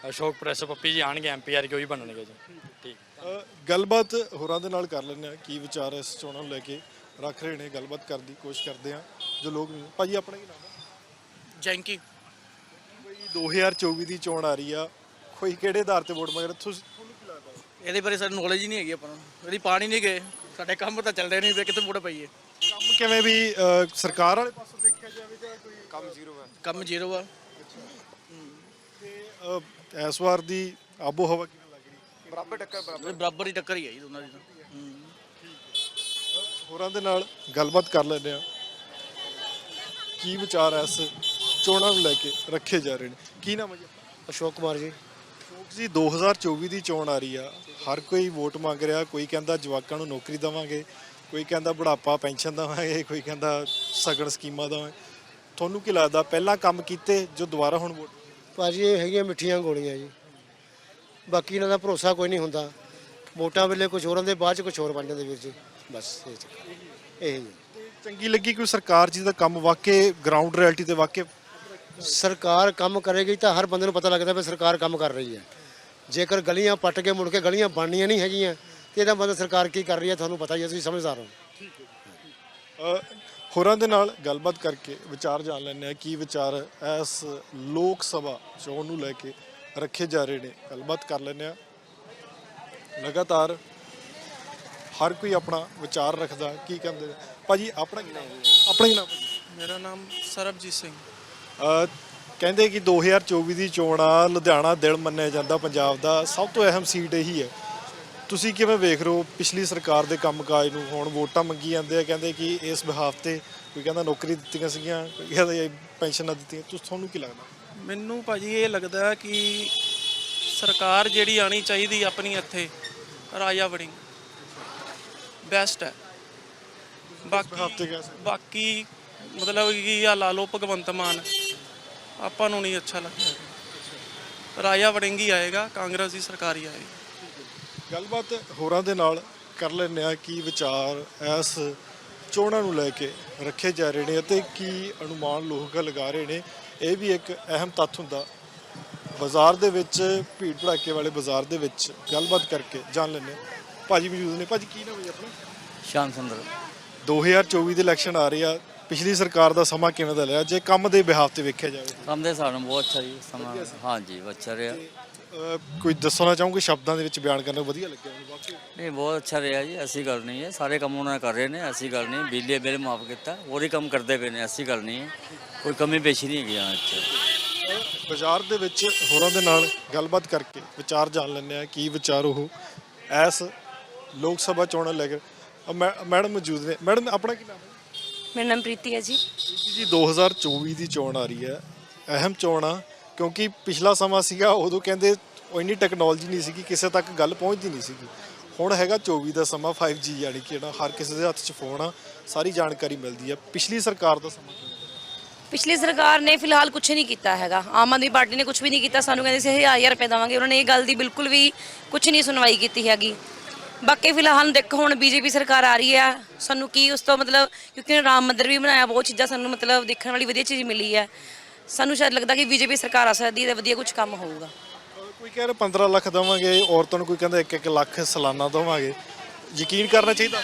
ਅਸ਼ੋਕ ਪ੍ਰੈਸ ਪੱਪੀ ਜੀ ਆਣਗੇ ਐਮਪੀਆਰ ਕੋਈ ਬਣਨਗੇ ਜੀ। ਠੀਕ। ਅ, ਗੱਲਬਾਤ ਹੋਰਾਂ ਦੇ ਨਾਲ ਕਰ ਲੈਂਦੇ ਆ ਕੀ ਵਿਚਾਰ ਇਸ ਚੋਣਾਂ ਨੂੰ ਲੈ ਕੇ? ਰੱਖ ਰਹੇ ਨੇ ਗੱਲਬਾਤ ਕਰਨ ਦੀ ਕੋਸ਼ਿਸ਼ ਕਰਦੇ ਆ ਜੋ ਲੋਕ ਵੀ- ਭਾਜੀ ਆਪਣਾ ਕੀ ਨਾਮ ਹੈ? ਜੈਂਕੀ। ਕੋਈ 2024 ਦੀ ਚੋਣ ਆ ਰਹੀ ਆ। ਕੋਈ ਕਿਹੜੇ ਆਧਾਰ ਤੇ ਵੋਟ ਮੰਗ ਰਿਹਾ? ਤੁਸੀਂ ਤੁਹਾਨੂੰ ਕੀ ਲੱਗਦਾ? ਇਹਦੇ ਬਾਰੇ ਸਾਨੂੰ ਨੌਲੇਜ ਹੀ ਨਹੀਂ ਹੈਗੀ ਆਪਾਂ ਨੂੰ। ਇਹਦੀ ਪਾਣੀ ਨਹੀਂ ਗਏ। ਸਾਡੇ ਕੰਮ ਤਾਂ ਚੱਲਦੇ ਨਹੀਂ ਪਏ ਕਿੱਥੇ ਵੋਟ ਪਈਏ। ਕੰਮ ਕਿਵੇਂ ਵੀ ਸਰਕਾਰ ਵਾਲੇ ਪਾਸੋਂ ਦੇਖਿਆ ਜਾਵੇ ਜਾਂ ਕੋਈ ਕੰਮ ਜ਼ੀਰੋ ਆ। ਤੇ ਇਸ ਵਾਰ ਦੀ ਆਬੋ ਹਵਾ ਕਿਵੇਂ ਲੱਗ ਰਹੀ? ਬਰਾਬਰ ਟੱਕਰ ਹੀ ਹੈ ਜੀ ਦੋਨਾਂ ਦੀ ਤਾਂ। ਹੋਰਾਂ ਦੇ ਨਾਲ ਗੱਲਬਾਤ ਕਰ ਲੈਂਦੇ ਆ ਕੀ ਵਿਚਾਰ ਐ ਇਸ ਚੋਣਾਂ ਨੂੰ ਲੈ ਕੇ ਰੱਖੇ ਜਾ ਰਹੇ ਨੇ? ਕੀ ਨਾਮ ਹੈ ਜੀ? ਅਸ਼ੋਕ ਕੁਮਾਰ ਜੀ। ਅਸ਼ੋਕ ਜੀ 2024 ਦੀ ਚੋਣ ਆ ਰਹੀ ਆ। ਹਰ ਕੋਈ ਵੋਟ ਮੰਗ ਰਿਹਾ ਕੋਈ ਕਹਿੰਦਾ ਜਵਾਕਾਂ ਨੂੰ ਨੌਕਰੀ ਦੇਵਾਂਗੇ ਕੋਈ ਕਹਿੰਦਾ ਬੁਢਾਪਾ ਪੈਨਸ਼ਨ ਦੇਵਾਂਗੇ ਕੋਈ ਕਹਿੰਦਾ ਸਗਨ ਸਕੀਮਾਂ ਦੇਵਾਂਗੇ। ਤੁਹਾਨੂੰ ਕੀ ਲੱਗਦਾ ਪਹਿਲਾਂ ਕੰਮ ਕੀਤੇ ਜੋ ਦੁਬਾਰਾ ਹੁਣ ਵੋਟ? ਭਾਜੀ ਇਹ ਹੈਗੀਆਂ ਮਿੱਠੀਆਂ ਗੋਲੀਆਂ ਜੀ। ਬਾਕੀ ਇਹਨਾਂ ਦਾ ਭਰੋਸਾ ਕੋਈ ਨਹੀਂ ਹੁੰਦਾ। ਵੋਟਾਂ ਵੇਲੇ ਕੁਝ ਹੋਰਾਂ ਦੇ ਬਾਅਦ ਚ ਕੁਝ ਹੋਰ ਬਣ ਜਾਂਦੇ ਵੀਰ ਜੀ। ਬਸ ਇਹ ਚੱਕਰ ਇਹ ਹੀ ਹੈ। ਚੰਗੀ ਲੱਗੀ ਕੋਈ ਸਰਕਾਰ ਜੀ ਦਾ ਕੰਮ ਵਾਕਈ ਗਰਾਊਂਡ ਰਿਐਲਿਟੀ ਤੇ ਵਾਕਈ ਸਰਕਾਰ ਕੰਮ ਕਰੇਗੀ ਤਾਂ ਹਰ ਬੰਦੇ ਨੂੰ ਪਤਾ ਲੱਗਦਾ ਵੀ ਸਰਕਾਰ ਕੰਮ ਕਰ ਰਹੀ ਹੈ। ਜੇਕਰ ਗਲੀਆਂ ਪੱਟ ਕੇ ਮੁੜ ਕੇ ਗਲੀਆਂ ਬਣਨੀਆਂ ਨਹੀਂ ਹੈਗੀਆਂ ਤੇ ਇਹਦਾ ਮਤਲਬ ਸਰਕਾਰ ਕੀ ਕਰ ਰਹੀ ਹੈ ਤੁਹਾਨੂੰ ਪਤਾ ਹੀ ਹੈ ਤੁਸੀਂ ਸਮਝਦਾਰ ਹੋ। ਅ, ਹੋਰਾਂ ਦੇ ਨਾਲ ਗੱਲਬਾਤ ਕਰਕੇ ਵਿਚਾਰ ਜਾਣ ਲੈਂਦੇ ਆ ਕੀ ਵਿਚਾਰ ਇਸ ਲੋਕ ਸਭਾ ਚੋਣ ਨੂੰ ਲੈ ਕੇ ਰੱਖੇ ਜਾ ਰਹੇ ਨੇ। ਗੱਲਬਾਤ ਕਰ ਲੈਂਦੇ ਆ ਲਗਾਤਾਰ ਹਰ ਕੋਈ ਆਪਣਾ ਵਿਚਾਰ ਰੱਖਦਾ ਕੀ ਕਹਿੰਦੇ ਭਾਜੀ ਆਪਣਾ ਕੀ ਨਾਮ? ਆਪਣਾ ਕੀ ਨਾਮ? ਮੇਰਾ ਨਾਮ ਸਰਬਜੀਤ ਸਿੰਘ। ਅ, ਕਹਿੰਦੇ ਕਿ 2024 ਦੀ ਚੋਣ ਆ ਲੁਧਿਆਣਾ ਦਿਲ ਮੰਨਿਆ ਜਾਂਦਾ ਪੰਜਾਬ ਦਾ ਸਭ ਤੋਂ ਅਹਿਮ ਸੀਟ ਇਹੀ ਹੈ। ਤੁਸੀਂ ਕਿਵੇਂ ਵੇਖ ਰਹੇ ਹੋ? ਪਿਛਲੀ ਸਰਕਾਰ ਦੇ ਕੰਮਕਾਜ ਨੂੰ ਹੁਣ ਵੋਟਾਂ ਮੰਗੀ ਜਾਂਦੇ ਆ ਕਹਿੰਦੇ ਕਿ ਇਸ ਬਿਹਾਫ ਤੇ ਕੋਈ ਕਹਿੰਦਾ ਨੌਕਰੀ ਦਿੱਤੀਆਂ ਸੀਗੀਆਂ ਕੋਈ ਕਹਿੰਦਾ ਇਹ ਪੈਨਸ਼ਨਾਂ ਦਿੱਤੀਆਂ ਤੁਸੀਂ ਤੁਹਾਨੂੰ ਕੀ ਲੱਗਦਾ? ਮੈਨੂੰ ਭਾਜੀ ਇਹ ਲੱਗਦਾ ਕਿ ਸਰਕਾਰ ਜਿਹੜੀ ਆਣੀ ਚਾਹੀਦੀ ਆਪਣੀ ਇੱਥੇ ਰਾਜਾ ਵੜਿੰਗ। ਬੈਸਟ ਹੈ। ਬਾਕੀ ਬਾਕੀ ਮਤਲਬ ਕਿ ਆ ਲਾ ਲਓ ਭਗਵੰਤ ਮਾਨ। ਆਪਾਂ ਨੂੰ ਨਹੀਂ ਅੱਛਾ ਲੱਗਦਾ। ਰਾਜਾ ਵੜਿੰਗ ਆਏਗਾ ਕਾਂਗਰਸ ਦੀ ਸਰਕਾਰ ਹੀ ਆਏਗੀ। ਗੱਲਬਾਤ ਹੋਰਾਂ ਦੇ ਨਾਲ ਕਰ ਲੈਂਦੇ ਆ ਕੀ ਵਿਚਾਰ ਇਸ ਚੋਣਾਂ ਨੂੰ ਲੈ ਕੇ ਰੱਖੇ ਜਾ ਰਹੇ ਨੇ ਅਤੇ ਕੀ ਅਨੁਮਾਨ ਲੋਕ ਲਗਾ ਰਹੇ ਨੇ ਇਹ ਵੀ ਇੱਕ ਅਹਿਮ ਤੱਥ ਹੁੰਦਾ। ਬਾਜ਼ਾਰ ਦੇ ਵਿੱਚ ਭੀੜ ਭੜਾਕੇ ਵਾਲੇ ਬਾਜ਼ਾਰ ਦੇ ਵਿੱਚ ਗੱਲਬਾਤ ਕਰਕੇ ਜਾਣ ਲੈਂਦੇ ਹਾਂ। ਭਾਜੀ ਮੌਜੂਦ ਨੇ। ਭਾਜੀ ਕੀ ਨਾਮ ਹੈ ਜੀ ਆਪਣਾ? ਸ਼ਾਮ ਸੁੰਦਰ। 2024 ਦੇ ਇਲੈਕਸ਼ਨ ਆ ਰਹੇ ਆ। ਪਿਛਲੀ ਸਰਕਾਰ ਦਾ ਸਮਾਂ ਕਿਵੇਂ ਦਾ ਲਿਆ ਜੇ ਕੰਮ ਦੇ ਬਿਹਾਫ ਤੇ ਵੇਖਿਆ ਜਾਵੇ ਕੰਮ ਦੇ ਹਿਸਾਬ ਨਾਲ ਬਹੁਤ ਅੱਛਾ ਜੀ ਸਮਾਂ ਹਾਂਜੀ ਅੱਛਾ ਰਿਹਾ। ਅਹ ਕੋਈ ਦੱਸਣਾ ਚਾਹੋਗੇ ਸ਼ਬਦਾਂ ਦੇ ਵਿੱਚ ਬਿਆਨ ਕਰਨਾ? ਵਧੀਆ ਲੱਗਿਆ ਮੈਨੂੰ ਵਾਕਈ। ਨਹੀਂ ਬਹੁਤ ਅੱਛਾ ਰਿਹਾ ਜੀ ਐਸੀ ਗੱਲ ਨਹੀਂ ਹੈ। ਸਾਰੇ ਕੰਮ ਉਹਨਾਂ ਨੇ ਕਰ ਰਹੇ ਨੇ ਐਸੀ ਗੱਲ ਨਹੀਂ। ਬਿਜਲੀ ਬਿੱਲ ਮਾਫ ਕੀਤਾ ਹੋਰ ਹੀ ਕੰਮ ਕਰਦੇ ਪਏ ਨੇ ਐਸੀ ਗੱਲ ਨਹੀਂ ਹੈ। ਕੋਈ ਕਮੀ ਪੇਸ਼ੀ ਨਹੀਂ ਹੈਗੀ 'ਚ ਬਾਜ਼ਾਰ ਦੇ ਵਿੱਚ ਹੋਰਾਂ ਦੇ ਨਾਲ ਗੱਲਬਾਤ ਕਰਕੇ ਵਿਚਾਰ ਜਾਣ ਲੈਂਦੇ ਆ ਕੀ ਵਿਚਾਰ ਉਹ? ਐਸ ਲੋਕ ਸਭਾ ਚੋਣਾਂ ਲੈ ਕੇ। ਅ, ਮੈ- ਮੈਡਮ ਮੌਜੂਦ ਨੇ। ਮੈਡਮ ਆਪਣਾ ਕੀ ਨਾਮ ਹੈ? ਮੇਰਾ ਨਾਮ ਪ੍ਰੀਤੀ ਹੈ ਜੀ। ਪ੍ਰੀਤੀ ਜੀ 2024 ਦੀ ਚੋਣ ਆ ਰਹੀ ਹੈ। ਅਹਿਮ ਚੋਣ ਆ ਕਿਉਂਕਿ ਪਿਛਲਾ ਸਮਾਂ ਸੀਗਾ ਉਦੋਂ ਕਹਿੰਦੇ ਉਹ ਇੰਨੀ ਟੈਕਨੋਲੋਜੀ ਨਹੀਂ ਸੀਗੀ ਕਿਸੇ ਤੱਕ ਗੱਲ ਪਹੁੰਚਦੀ ਨਹੀਂ ਸੀਗੀ। ਹੁਣ ਹੈਗਾ 24 ਦਾ ਸਮਾਂ 5G ਯਾਨੀ ਕਿ ਜਿਹੜਾ ਹਰ ਕਿਸੇ ਦੇ ਹੱਥ 'ਚ ਫੋਨ ਆ ਸਾਰੀ ਜਾਣਕਾਰੀ ਮਿਲਦੀ ਆ ਪਿਛਲੀ ਸਰਕਾਰ ਦਾ ਸਮਾਂ ਕਿਵੇਂ? ਪਿਛਲੀ ਸਰਕਾਰ ਨੇ ਫਿਲਹਾਲ ਕੁਝ ਨਹੀਂ ਕੀਤਾ ਹੈਗਾ। ਆਮ ਆਦਮੀ ਪਾਰਟੀ ਨੇ ਕੁਝ ਵੀ ਨਹੀਂ ਕੀਤਾ। ਸਾਨੂੰ ਕਹਿੰਦੇ ਸੀ 1000 ਰੁਪਏ ਦੇਵਾਂਗੇ। ਉਹਨਾਂ ਨੇ ਇਹ ਗੱਲ ਦੀ ਬਿਲਕੁਲ ਵੀ ਕੁਝ ਨਹੀਂ ਸੁਣਵਾਈ ਕੀਤੀ ਹੈਗੀ। ਬਾਕੀ ਫਿਲਹਾਲ ਦੇਖੋ ਹੁਣ ਬੀਜੇਪੀ ਸਰਕਾਰ ਆ ਰਹੀ ਹੈ ਸਾਨੂੰ ਕੀ ਉਸ ਤੋਂ ਮਤਲਬ ਕਿਉਂਕਿ ਰਾਮ ਮੰਦਿਰ ਵੀ ਬਣਾਇਆ ਬਹੁਤ ਚੀਜ਼ਾਂ ਸਾਨੂੰ ਮਤਲਬ ਦੇਖਣ ਵਾਲੀ ਵਧੀਆ ਚੀਜ਼ ਮਿਲੀ ਹੈ ਸਾਨੂੰ ਸ਼ਾਇਦ ਲੱਗਦਾ ਕਿ ਬੀਜੇਪੀ ਸਰਕਾਰ ਆ ਸਕਦੀ ਹੈ ਤੇ ਵਧੀਆ ਕੁਝ ਕੰਮ ਹੋਊਗਾ। ਕੋਈ ਕਹਿ ਰਿਹਾ 15 ਲੱਖ ਦੇਵਾਂਗੇ ਔਰਤਾਂ ਨੂੰ ਕੋਈ ਕਹਿੰਦਾ 1-1 ਲੱਖ ਸਾਲਾਨਾ ਦੇਵਾਂਗੇ। ਯਕੀਨ ਕਰਨਾ ਚਾਹੀਦਾ?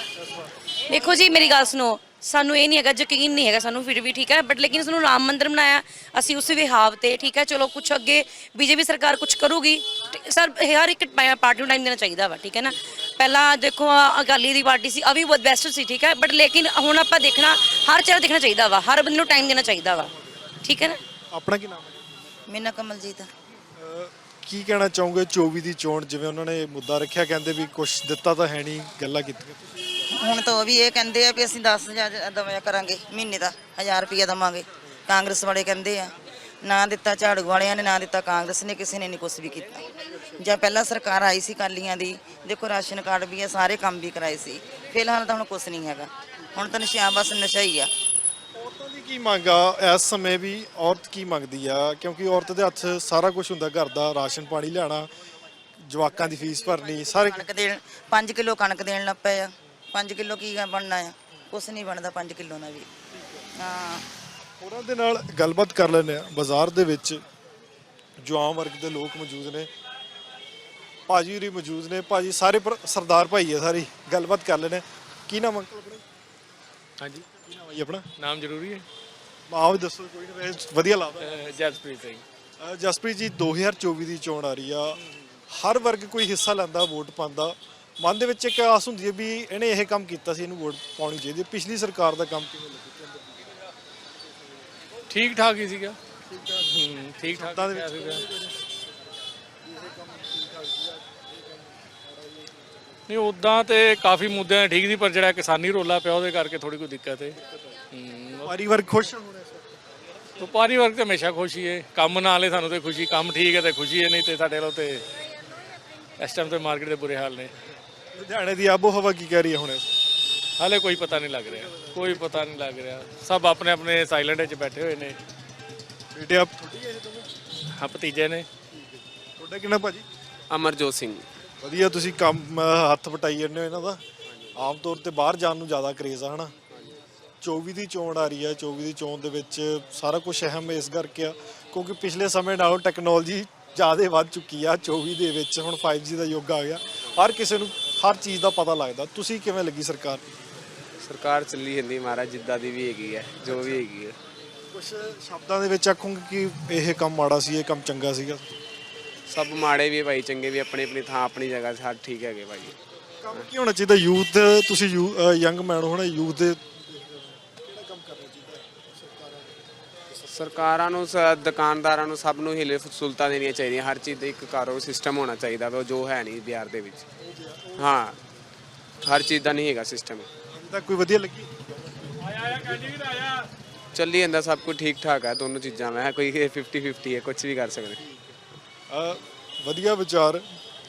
ਦੇਖੋ ਜੀ ਮੇਰੀ ਗੱਲ ਸੁਣੋ ਸਾਨੂੰ ਇਹ ਨਹੀਂ ਹੈਗਾ ਯਕੀਨ ਨਹੀਂ ਹੈਗਾ ਸਾਨੂੰ ਫਿਰ ਵੀ ਠੀਕ ਹੈ? ਬਟ ਲੇਕਿਨ ਸਾਨੂੰ ਰਾਮ ਮੰਦਿਰ ਬਣਾਇਆ ਅਸੀਂ ਉਸ ਵਿਹਾਵ ਤੇ ਠੀਕ ਹੈ? ਚਲੋ ਕੁਝ ਅੱਗੇ ਬੀਜੇਪੀ ਸਰਕਾਰ ਕੁਝ ਕਰੂਗੀ ਸਰ ਹਰ ਇੱਕ ਪਾਰਟੀ ਨੂੰ ਟਾਈਮ ਦੇਣਾ ਚਾਹੀਦਾ ਵਾ ਠੀਕ ਹੈ ਨਾ? ਪਹਿਲਾਂ ਦੇਖੋ ਆਹ ਅਕਾਲੀ ਦੀ ਪਾਰਟੀ ਸੀ ਅਭੀ ਬਹੁਤ ਬੈਸਟ ਸੀ ਠੀਕ ਹੈ? ਬਟ ਲੇਕਿਨ ਹੁਣ ਆਪਾਂ ਦੇਖਣਾ ਹਰ ਚੀਜ਼ ਦੇਖਣਾ ਚਾਹੀਦਾ ਵਾ ਹਰ ਬੰਦੇ ਨੂੰ ਟਾਈਮ ਦੇਣਾ ਚਾਹੀਦਾ ਵਾ ਠੀਕ ਹੈ ਨਾ? ਆਪਣਾ ਕੀ ਨਾਮ ਹੈ? ਮੇਨਾ ਕਮਲਜੀਤ ਅਹ ਕੀ ਕਹਿਣਾ ਚਾਹੋਗੇ 24 ਦੀ ਚੋਣ ਜਿਵੇਂ ਉਹਨਾਂ ਨੇ ਮੁੱਦਾ ਰੱਖਿਆ ਕਹਿੰਦੇ ਵੀ ਕੁਝ ਦਿੱਤਾ ਤਾਂ ਹੈ ਨਹੀਂ ਗੱਲਾਂ ਕੀਤੀਆਂ। ਹੁਣ ਤਾਂ ਉਹ ਵੀ ਇਹ ਕਹਿੰਦੇ ਆ ਵੀ ਅਸੀਂ 10000 ਦਵਾਇਆ ਕਰਾਂਗੇ ਮਹੀਨੇ ਦਾ 1000 ਰੁਪਇਆ ਦਵਾਂਗੇ ਕਾਂਗਰਸ ਵਾਲੇ ਕਹਿੰਦੇ ਆ। ਨਾ ਦਿੱਤਾ ਝਾੜੂ ਵਾਲਿਆਂ ਨੇ ਨਾ ਦਿੱਤਾ ਕਾਂਗਰਸ ਨੇ ਕਿਸੇ ਨੇ ਨਹੀਂ ਕੁਝ ਵੀ ਕੀਤਾ। ਜਾਂ ਪਹਿਲਾਂ ਸਰਕਾਰ ਆਈ ਸੀ ਕਾਲੀਆਂ ਦੀ ਦੇਖੋ ਰਾਸ਼ਨ ਕਾਰਡ ਵੀ ਆ ਸਾਰੇ ਕੰਮ ਵੀ ਕਰਾਏ ਸੀ। ਫਿਲਹਾਲ ਤਾਂ ਹੁਣ ਕੁਝ ਨਹੀਂ ਹੈਗਾ। ਹੁਣ ਤਾਂ ਨਸ਼ਾ ਬਸ ਨਸ਼ਾ ਹੀ ਆ। ਔਰਤਾਂ ਦੀ ਕੀ ਮੰਗ ਆ? ਇਸ ਸਮੇਂ ਵੀ ਔਰਤ ਕੀ ਮੰਗਦੀ ਆ? ਕਿਉਂਕਿ ਔਰਤ ਦੇ ਹੱਥ ਸਾਰਾ ਕੁਝ ਹੁੰਦਾ ਘਰ ਦਾ ਰਾਸ਼ਨ ਪਾਣੀ ਲਿਆਣਾ ਜਵਾਕਾਂ ਦੀ ਫੀਸ ਭਰਨੀ ਸਾਰੇ ਕਣਕ ਦੇਣ 5 ਕਿਲੋ ਕਣਕ ਦੇਣ ਲੱਗ ਪਏ ਆ। 5 ਕਿਲੋ ਕੀ ਬਣਨਾ ਆ? ਕੁਝ ਨਹੀਂ ਬਣਦਾ 5 ਕਿਲੋ ਨਾਲ ਵੀ। ਹਾਂ। ਹੋਰਾਂ ਦੇ ਨਾਲ ਗੱਲਬਾਤ ਕਰ ਲੈਂਦੇ ਆ ਬਾਜ਼ਾਰ ਦੇ ਵਿੱਚ ਜੋ ਆਮ ਵਰਗ ਦੇ ਲੋਕ ਮੌਜੂਦ ਨੇ ਭਾਜੀ ਹੋਰੀ ਮੌਜੂਦ ਨੇ। ਭਾਜੀ ਸਾਰੇ ਸਰਦਾਰ ਭਾਈ ਆ ਸਾਰੀ ਗੱਲਬਾਤ ਕਰ ਲੈਣੇ ਕੀ ਨਾਮ ਅੰਕਲ ਆਪਣਾ? ਹਾਂਜੀ। ਕੀ ਨਾਮ ਹੈ ਆਪਣਾ? ਨਾਮ ਜ਼ਰੂਰੀ ਹੈ। ਆਪ ਵੀ ਦੱਸੋ ਕੋਈ ਨਾ ਵਧੀਆ ਲੱਗਦਾ। ਜਸਪ੍ਰੀਤ ਸਿੰਘ। ਜਸਪ੍ਰੀਤ ਜੀ 2024 ਦੀ ਚੋਣ ਆ ਰਹੀ ਆ। ਹਰ ਵਰਗ ਕੋਈ ਹਿੱਸਾ ਲੈਂਦਾ ਵੋਟ ਪਾਉਂਦਾ। ਮਨ ਦੇ ਵਿੱਚ ਇੱਕ ਆਸ ਹੁੰਦੀ ਹੈ ਵੀ ਇਹਨੇ ਇਹ ਕੰਮ ਕੀਤਾ ਸੀ ਇਹਨੂੰ ਵੋਟ ਪਾਉਣੀ ਚਾਹੀਦੀ। ਪਿਛਲੀ ਸਰਕਾਰ ਦਾ ਕੰਮ ਕਿਵੇਂ ਲੱਗਿਆ? ਠੀਕ ਠਾਕ ਹੀ ਸੀਗਾ। ਹੂੰ ਠੀਕ ਠਾਕ ਸ਼ਬਦਾਂ ਦੇ ਵਿੱਚ ਸੀਗਾ। ਨਹੀਂ। ਉਦਾਂ ਤੇ ਕਾਫੀ ਮੁੱਦਿਆਂ ਠੀਕ ਸੀ ਪਰ ਜਿਹੜਾ ਕਿਸਾਨੀ ਰੋਲਾ ਪਿਆ ਉਹਦੇ ਕਰਕੇ ਥੋੜੀ ਕੋਈ ਦਿੱਕਤ ਹੈ ਹੂੰ। ਪਰਿਵਾਰ ਖੁਸ਼ ਹੋਣਾ ਵਪਾਰੀ ਵਰਗ ਤੇ ਹਮੇਸ਼ਾ ਖੁਸ਼ੀ ਹੈ ਕੰਮ ਨਾਲੇ ਸਾਨੂੰ ਤੇ ਖੁਸ਼ੀ ਕੰਮ ਠੀਕ ਹੈ ਤੇ ਖੁਸ਼ੀ ਹੈ ਨਹੀਂ ਤੇ ਸਾਡੇ ਵੱਲੋਂ ਤੇ ਇਸ ਟਾਈਮ ਤੇ ਮਾਰਕੀਟ ਦੇ ਬੁਰੇ ਹਾਲ ਨੇ। ਲੁਧਿਆਣੇ ਦੀ ਆਬੋ ਹਵਾ ਕੀ ਕਹਿ ਰਹੀ ਹੈ ਹੁਣ? ਇਸ ਹਾਲੇ ਕੋਈ ਪਤਾ ਨਹੀਂ ਲੱਗ ਰਿਹਾ। ਕੋਈ ਪਤਾ ਨਹੀਂ ਲੱਗ ਰਿਹਾ। ਸਭ ਆਪਣੇ ਆਪਣੇ ਸਾਇਲੈਂਟ ਵਿੱਚ ਬੈਠੇ ਹੋਏ ਨੇ। ਬੇਟੇ ਆਪ ਹਾਂ ਭਤੀਜੇ ਨੇ। ਤੁਹਾਡਾ ਕਿੰਨਾ ਭਾਜੀ? ਅਮਰਜੋਤ ਸਿੰਘ। ਵਧੀਆ ਤੁਸੀਂ ਕੰਮ ਅਹ, ਹੱਥ ਵਟਾਈ ਜਾਂਦੇ ਹੋ ਇਹਨਾਂ ਦਾ। ਆਮ ਤੌਰ ਤੇ ਬਾਹਰ ਜਾਣ ਨੂੰ ਜ਼ਿਆਦਾ ਕਰੇਜ਼ ਆ ਹਨਾ? 24 ਦੀ ਚੋਣ ਆ ਰਹੀ ਹੈ 24 ਦੀ ਚੋਣ ਦੇ ਵਿੱਚ ਸਾਰਾ ਕੁਝ ਅਹਿਮ ਇਸ ਕਰਕੇ ਆ ਕਿਉਂਕਿ ਪਿਛਲੇ ਸਮੇਂ ਨਾਲੋਂ ਟੈਕਨੋਲੋਜੀ ਜ਼ਿਆਦਾ ਵੱਧ ਚੁੱਕੀ ਆ 24 ਦੇ ਵਿੱਚ ਹੁਣ 5G ਦਾ ਯੁੱਗ ਆ ਗਿਆ। ਹਰ ਕਿਸੇ ਨੂੰ ਹਰ ਚੀਜ਼ ਦਾ ਪਤਾ ਲੱਗਦਾ। ਤੁਸੀਂ ਕਿਵੇਂ ਲੱਗੀ ਸਰਕਾਰ? ਸਰਕਾਰ ਚੱਲੀ ਜਾਂਦੀ ਮਹਾਰਾਜ ਜਿੱਦਾਂ ਦੀ ਵੀ ਹੈਗੀ ਹੈ ਜੋ ਵੀ ਹੈਗੀ ਹੈ। ਕੁਝ ਸ਼ਬਦਾਂ ਦੇ ਵਿੱਚ ਆਖੂੰਗੇ ਕਿ ਇਹ ਕੰਮ ਮਾੜਾ ਸੀ ਇਹ ਕੰਮ ਚੰਗਾ ਸੀਗਾ? ਸਭ ਮਾੜੇ ਵੀ ਭਾਈ ਚੰਗੇ ਵੀ ਆਪਣੀ ਆਪਣੀ ਥਾਂ ਆਪਣੀ ਜਗ੍ਹਾ ਸਾਰੇ ਠੀਕ ਹੈਗੇ ਭਾਈ। ਕੰਮ ਕੀ ਹੋਣਾ ਚਾਹੀਦਾ? ਯੂਥ ਤੁਸੀਂ ਯੰਗ ਮੈਨ ਹੋ ਨਾ ਯੂਥ ਦੇ ਸਰਕਾਰਾਂ ਨੂੰ? ਦੁਕਾਨਦਾਰਾਂ ਨੂੰ ਸਭ ਨੂੰ ਹਿਲੇ ਸਹੂਲਤਾਂ ਦੇਣੀਆਂ ਚਾਹੀਦੀਆਂ। ਹਰ ਚੀਜ਼ ਦਾ ਇੱਕ ਕਾਰੋ ਸਿਸਟਮ ਹੋਣਾ ਚਾਹੀਦਾ ਵਾ ਜੋ ਹੈ ਨਹੀਂ ਬਿਹਾਰ ਦੇ ਵਿੱਚ। ਹਾਂ। ਹਰ ਚੀਜ਼ ਦਾ ਨਹੀਂ ਹੈਗਾ ਸਿਸਟਮ ਤਾਂ ਕੋਈ ਵਧੀਆ ਲੱਗੀ? ਚੱਲੀ ਜਾਂਦਾ ਸਭ ਕੁਝ ਠੀਕ ਠਾਕ ਹੈ ਦੋਨੋਂ ਚੀਜ਼ਾਂ ਮੈਂ ਕੋਈ 50 50 ਹੈ ਕੁਝ ਵੀ ਕਰ ਸਕਦੇ। ਅਹ ਵਧੀਆ ਵਿਚਾਰ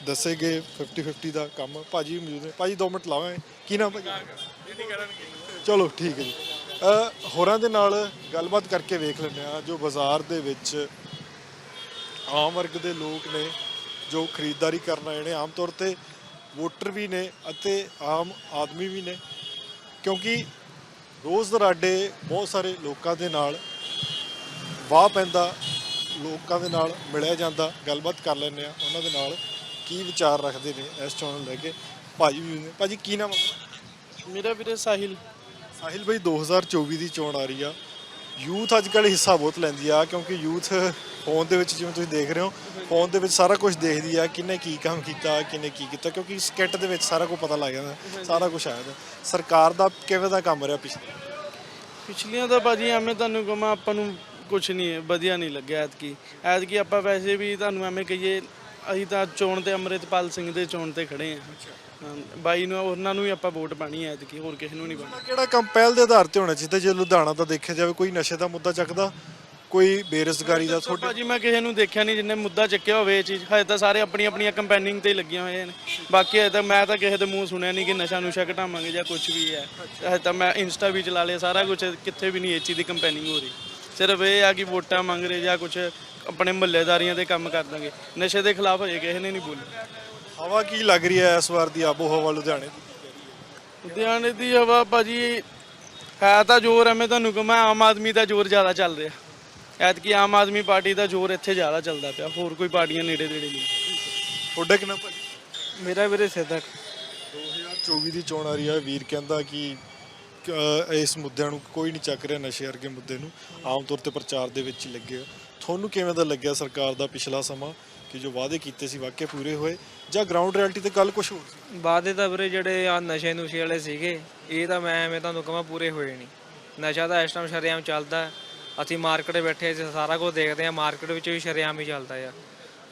ਦੱਸੇ ਗਏ 50 50 ਦਾ ਕੰਮ। ਭਾਜੀ ਵੀ ਮੌਜੂਦ ਨੇ। ਭਾਜੀ 2 ਮਿੰਟ ਲਾਵਾਂਗੇ ਕੀ ਨਾਮ ਭਾਜੀ? ਚਲੋ ਠੀਕ ਹੈ ਜੀ। ਅਹ ਹੋਰਾਂ ਦੇ ਨਾਲ ਗੱਲਬਾਤ ਕਰਕੇ ਵੇਖ ਲੈਂਦੇ ਆ ਜੋ ਬਾਜ਼ਾਰ ਦੇ ਵਿੱਚ ਆਮ ਵਰਗ ਦੇ ਲੋਕ ਨੇ ਜੋ ਖਰੀਦਦਾਰੀ ਕਰਨ ਆਏ ਨੇ ਆਮ ਤੌਰ ਤੇ ਵੋਟਰ ਵੀ ਨੇ ਅਤੇ ਆਮ ਆਦਮੀ ਵੀ ਨੇ। ਕਿਉਂਕਿ ਰੋਜ਼ ਦਰਾਡੇ ਬਹੁਤ ਸਾਰੇ ਲੋਕਾਂ ਦੇ ਨਾਲ ਵਾਹ ਪੈਂਦਾ ਲੋਕਾਂ ਦੇ ਨਾਲ ਮਿਲਿਆ ਜਾਂਦਾ ਗੱਲਬਾਤ ਕਰ ਲੈਂਦੇ ਆ ਉਹਨਾਂ ਦੇ ਨਾਲ ਕੀ ਵਿਚਾਰ ਰੱਖਦੇ ਨੇ ਇਸ ਚੋਣ ਨੂੰ ਲੈ ਕੇ। ਭਾਜੀ ਵੀ ਨੇ। ਭਾਜੀ ਕੀ ਨਾਮ? ਮੇਰਾ ਵੀਰੇ ਸਾਹਿਲ। ਸਾਹਿਲ ਭਾਈ 2024 ਦੀ ਚੋਣ ਆ ਰਹੀ ਆ। ਯੂਥ ਅੱਜ ਕੱਲ੍ਹ ਹਿੱਸਾ ਬਹੁਤ ਲੈਂਦੀ ਆ ਕਿਉਂਕਿ ਯੂਥ ਫੋਨ ਦੇ ਵਿੱਚ ਜਿਵੇਂ ਤੁਸੀਂ ਦੇਖ ਰਹੇ ਹੋ ਫੋਨ ਦੇ ਵਿੱਚ ਸਾਰਾ ਕੁਝ ਦੇਖਦੀ ਆ ਕਿੰਨੇ ਕੀ ਕੰਮ ਕੀਤਾ ਕਿੰਨੇ ਕੀ ਕੀਤਾ ਕਿਉਂਕਿ ਸਕਿੱਟ ਦੇ ਵਿੱਚ ਸਾਰਾ ਕੁਝ ਪਤਾ ਲੱਗ ਜਾਂਦਾ ਸਾਰਾ ਕੁਝ ਆ ਜਾਂਦਾ। ਸਰਕਾਰ ਦਾ ਕਿਵੇਂ ਦਾ ਕੰਮ ਰਿਹਾ ਪਿਛਲੇ? ਪਿਛਲੀਆਂ ਤਾਂ ਭਾਜੀ ਐਵੇਂ ਤੁਹਾਨੂੰ ਕਹਾਂ ਆਪਾਂ ਨੂੰ ਕੁਝ ਨਹੀਂ ਹੈ ਵਧੀਆ ਨਹੀਂ ਲੱਗਿਆ ਐਤਕੀ। ਐਤਕੀ ਆਪਾਂ ਵੈਸੇ ਵੀ ਤੁਹਾਨੂੰ ਐਵੇਂ ਕਹੀਏ ਅਸੀਂ ਤਾਂ ਚੋਣ ਤੇ ਅੰਮ੍ਰਿਤਪਾਲ ਸਿੰਘ ਦੇ ਚੋਣ ਤੇ ਖੜੇ ਆ ਬਾਈ ਨੂੰ ਉਹਨਾਂ ਨੂੰ ਹੀ ਆਪਾਂ ਵੋਟ ਪਾਣੀ ਹੈ ਐਤਕੀ ਹੋਰ ਕਿਸੇ ਨੂੰ ਨਹੀਂ ਪਾਣੀ ਕਿਹੜਾ ਕੰਮ ਪਹਿਲ ਦੇ ਆਧਾਰ ਤੇ ਹੋਣਾ ਚਾਹੀਦਾ ਜੇ ਲੁਧਿਆਣਾ ਦਾ ਦੇਖਿਆ ਜਾਵੇ ਕੋਈ ਨਸ਼ੇ ਦਾ ਮੁੱਦਾ ਚੱਕਦਾ? ਕੋਈ ਬੇਰੁਜ਼ਗਾਰੀ ਦਾ ਤੁਹਾਡੇ ਭਾਜੀ ਮੈਂ ਕਿਸੇ ਨੂੰ ਦੇਖਿਆ ਨਹੀਂ ਜਿੰਨੇ ਮੁੱਦਾ ਚੱਕਿਆ ਹੋਵੇ ਇਹ ਚੀਜ਼। ਹਜੇ ਤਾਂ ਸਾਰੇ ਆਪਣੀ ਆਪਣੀਆਂ ਕੰਪੇਨਿੰਗ ਤੇ ਹੀ ਲੱਗੀਆਂ ਹੋਏ ਨੇ। ਬਾਕੀ ਹਜੇ ਤਾਂ ਮੈਂ ਤਾਂ ਕਿਸੇ ਦੇ ਮੂੰਹ ਸੁਣਿਆ ਨਹੀਂ ਕਿ ਨਸ਼ਾ ਨੁਸ਼ਾ ਘਟਾਵਾਂਗੇ ਜਾਂ ਕੁਝ ਵੀ ਹੈ। ਹਜੇ ਤਾਂ ਮੈਂ ਇੰਸਟਾ ਵੀ ਚਲਾ ਲਿਆ ਸਾਰਾ ਕੁਝ ਕਿੱਥੇ ਵੀ ਨਹੀਂ ਇਹ ਚੀਜ਼ ਦੀ ਕੰਪੇਨਿੰਗ ਹੋ ਰਹੀ। ਸਿਰਫ ਇਹ ਆ ਕਿ ਵੋਟਾਂ ਮੰਗ ਰਹੇ ਜਾਂ ਕੁਝ ਆਪਣੇ ਮਹੱਲੇਦਾਰੀਆਂ ਦੇ ਕੰਮ ਕਰ ਦਾਂਗੇ। ਨਸ਼ੇ ਦੇ ਖਿਲਾਫ ਹਜੇ ਕਿਸੇ ਨੇ ਨਹੀਂ ਬੋਲਿਆ। ਹਵਾ ਕੀ ਲੱਗ ਰਹੀ ਹੈ ਇਸ ਵਾਰ ਦੀ ਆਬੋ ਹਵਾ ਲੁਧਿਆਣੇ ਦੀ? ਲੁਧਿਆਣੇ ਦੀ ਹਵਾ ਭਾਜੀ ਹੈ ਤਾਂ ਜ਼ੋਰ ਐਵੇਂ ਤੁਹਾਨੂੰ ਕਹਾਂ ਆਮ ਆਦਮੀ ਦਾ ਜ਼ੋਰ ਜ਼ਿਆਦਾ ਚੱਲ ਰਿਹਾ। ਐਤਕੀ ਆਮ ਆਦਮੀ ਪਾਰਟੀ ਦਾ ਜ਼ੋਰ ਇੱਥੇ ਜ਼ਿਆਦਾ ਚੱਲਦਾ ਪਿਆ ਹੋਰ ਕੋਈ ਪਾਰਟੀਆਂ ਨੇੜੇ ਨੇੜੇ ਨਹੀਂ। ਤੁਹਾਡਾ ਕਿੰਨਾ ਭਾਜੀ? ਮੇਰਾ ਵੀਰੇ ਸਿੱਧਕ 2024 ਦੀ ਚੋਣ ਆ ਰਹੀ ਹੈ ਵੀਰ ਕਹਿੰਦਾ ਕਿ ਅਹ, ਇਸ ਮੁੱਦਿਆਂ ਨੂੰ ਕੋਈ ਨਹੀਂ ਚੱਕ ਰਿਹਾ ਨਸ਼ੇ ਵਰਗੇ ਮੁੱਦੇ ਨੂੰ ਆਮ ਤੌਰ ਤੇ ਪ੍ਰਚਾਰ ਦੇ ਵਿੱਚ ਹੀ ਲੱਗੇ ਹੋ ਤੁਹਾਨੂੰ ਕਿਵੇਂ ਦਾ ਲੱਗਿਆ ਸਰਕਾਰ ਦਾ ਪਿਛਲਾ ਸਮਾਂ ਕਿ ਜੋ ਵਾਅਦੇ ਕੀਤੇ ਸੀ ਵਾਕਿਆ ਪੂਰੇ ਹੋਏ ਜਾਂ ਗਰਾਊਂਡ ਰਿਐਲਿਟੀ ਤੇ ਗੱਲ ਕੁਝ ਹੋਰ ਸੀ? ਵਾਅਦੇ ਤਾਂ ਵੀਰੇ ਜਿਹੜੇ ਆ ਨਸ਼ੇ ਨੁਸ਼ੇ ਵਾਲੇ ਸੀਗੇ ਇਹ ਤਾਂ ਮੈਂ ਐਵੇਂ ਤੁਹਾਨੂੰ ਕਹਾਂ ਪੂਰੇ ਹੋਏ ਨਹੀਂ। ਨਸ਼ਾ ਤਾਂ ਇਸ ਟਾਈਮ ਸ਼ਰੇਆਮ ਚੱਲਦਾ ਹੈ। ਅਸੀਂ ਮਾਰਕੀਟ ਬੈਠੇ ਅਸੀਂ ਸਾਰਾ ਕੁਝ ਦੇਖਦੇ ਆ ਮਾਰਕੀਟ ਵਿੱਚ ਵੀ ਸ਼ਰੇਆਮ ਹੀ ਚੱਲਦਾ ਆ।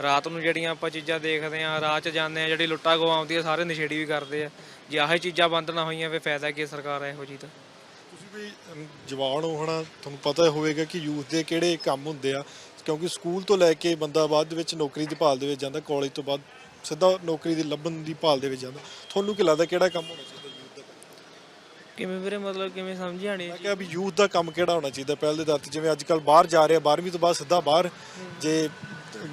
ਰਾਤ ਨੂੰ ਜਿਹੜੀਆਂ ਆਪਾਂ ਚੀਜ਼ਾਂ ਦੇਖਦੇ ਆ ਰਾਹ 'ਚ ਜਾਂਦੇ ਆ ਜਿਹੜੀ ਲੁੱਟਾ ਖੋਹ ਆਉਂਦੀ ਆ ਸਾਰੇ ਨਸ਼ੇੜੀ ਵੀ ਕਰਦੇ ਆ। ਜੇ ਆਹੀ ਚੀਜ਼ਾਂ ਬੰਦ ਨਾ ਹੋਈਆਂ ਫੇ ਫਾਇਦਾ ਕੀ ਹੈ ਸਰਕਾਰ ਇਹੋ ਜੀ ਦਾ ਤੁਸੀਂ ਵੀ ਅਮ, ਜਵਾਨ ਹੋ ਹਨਾ ਤੁਹਾਨੂੰ ਪਤਾ ਹੋਵੇਗਾ ਕਿ ਯੂਥ ਦੇ ਕਿਹੜੇ ਕੰਮ ਹੁੰਦੇ ਆ। ਕਿਉਂਕਿ ਸਕੂਲ ਤੋਂ ਲੈ ਕੇ ਬੰਦਾ ਬਾਅਦ ਵਿੱਚ ਨੌਕਰੀ ਦੀ ਭਾਲ ਦੇ ਵਿੱਚ ਜਾਂਦਾ ਕਾਲਜ ਤੋਂ ਬਾਅਦ ਸਿੱਧਾ ਨੌਕਰੀ ਦੀ ਲੱਭਣ ਦੀ ਭਾਲ ਦੇ ਵਿੱਚ ਜਾਂਦਾ। ਤੁਹਾਨੂੰ ਕੀ ਲੱਗਦਾ ਕਿਹੜਾ ਕੰਮ ਹੋਣਾ ਚਾਹੀਦਾ? ਕਿਵੇਂ ਵੀਰੇ ਮਤਲਬ ਕਿਵੇਂ ਸਮਝਿਆ ਨਹੀਂ ਮੈਂ ਕਿਹਾ ਵੀ ਯੂਥ ਦਾ ਕੰਮ ਕਿਹੜਾ ਹੋਣਾ ਚਾਹੀਦਾ ਪਹਿਲ ਦੇ ਦਰ ਤੇ ਜਿਵੇਂ ਅੱਜ ਕੱਲ ਬਾਹਰ ਜਾ ਰਿਹਾ 12ਵੀਂ ਤੋਂ ਬਾਅਦ ਸਿੱਧਾ ਬਾਹਰ। ਜੇ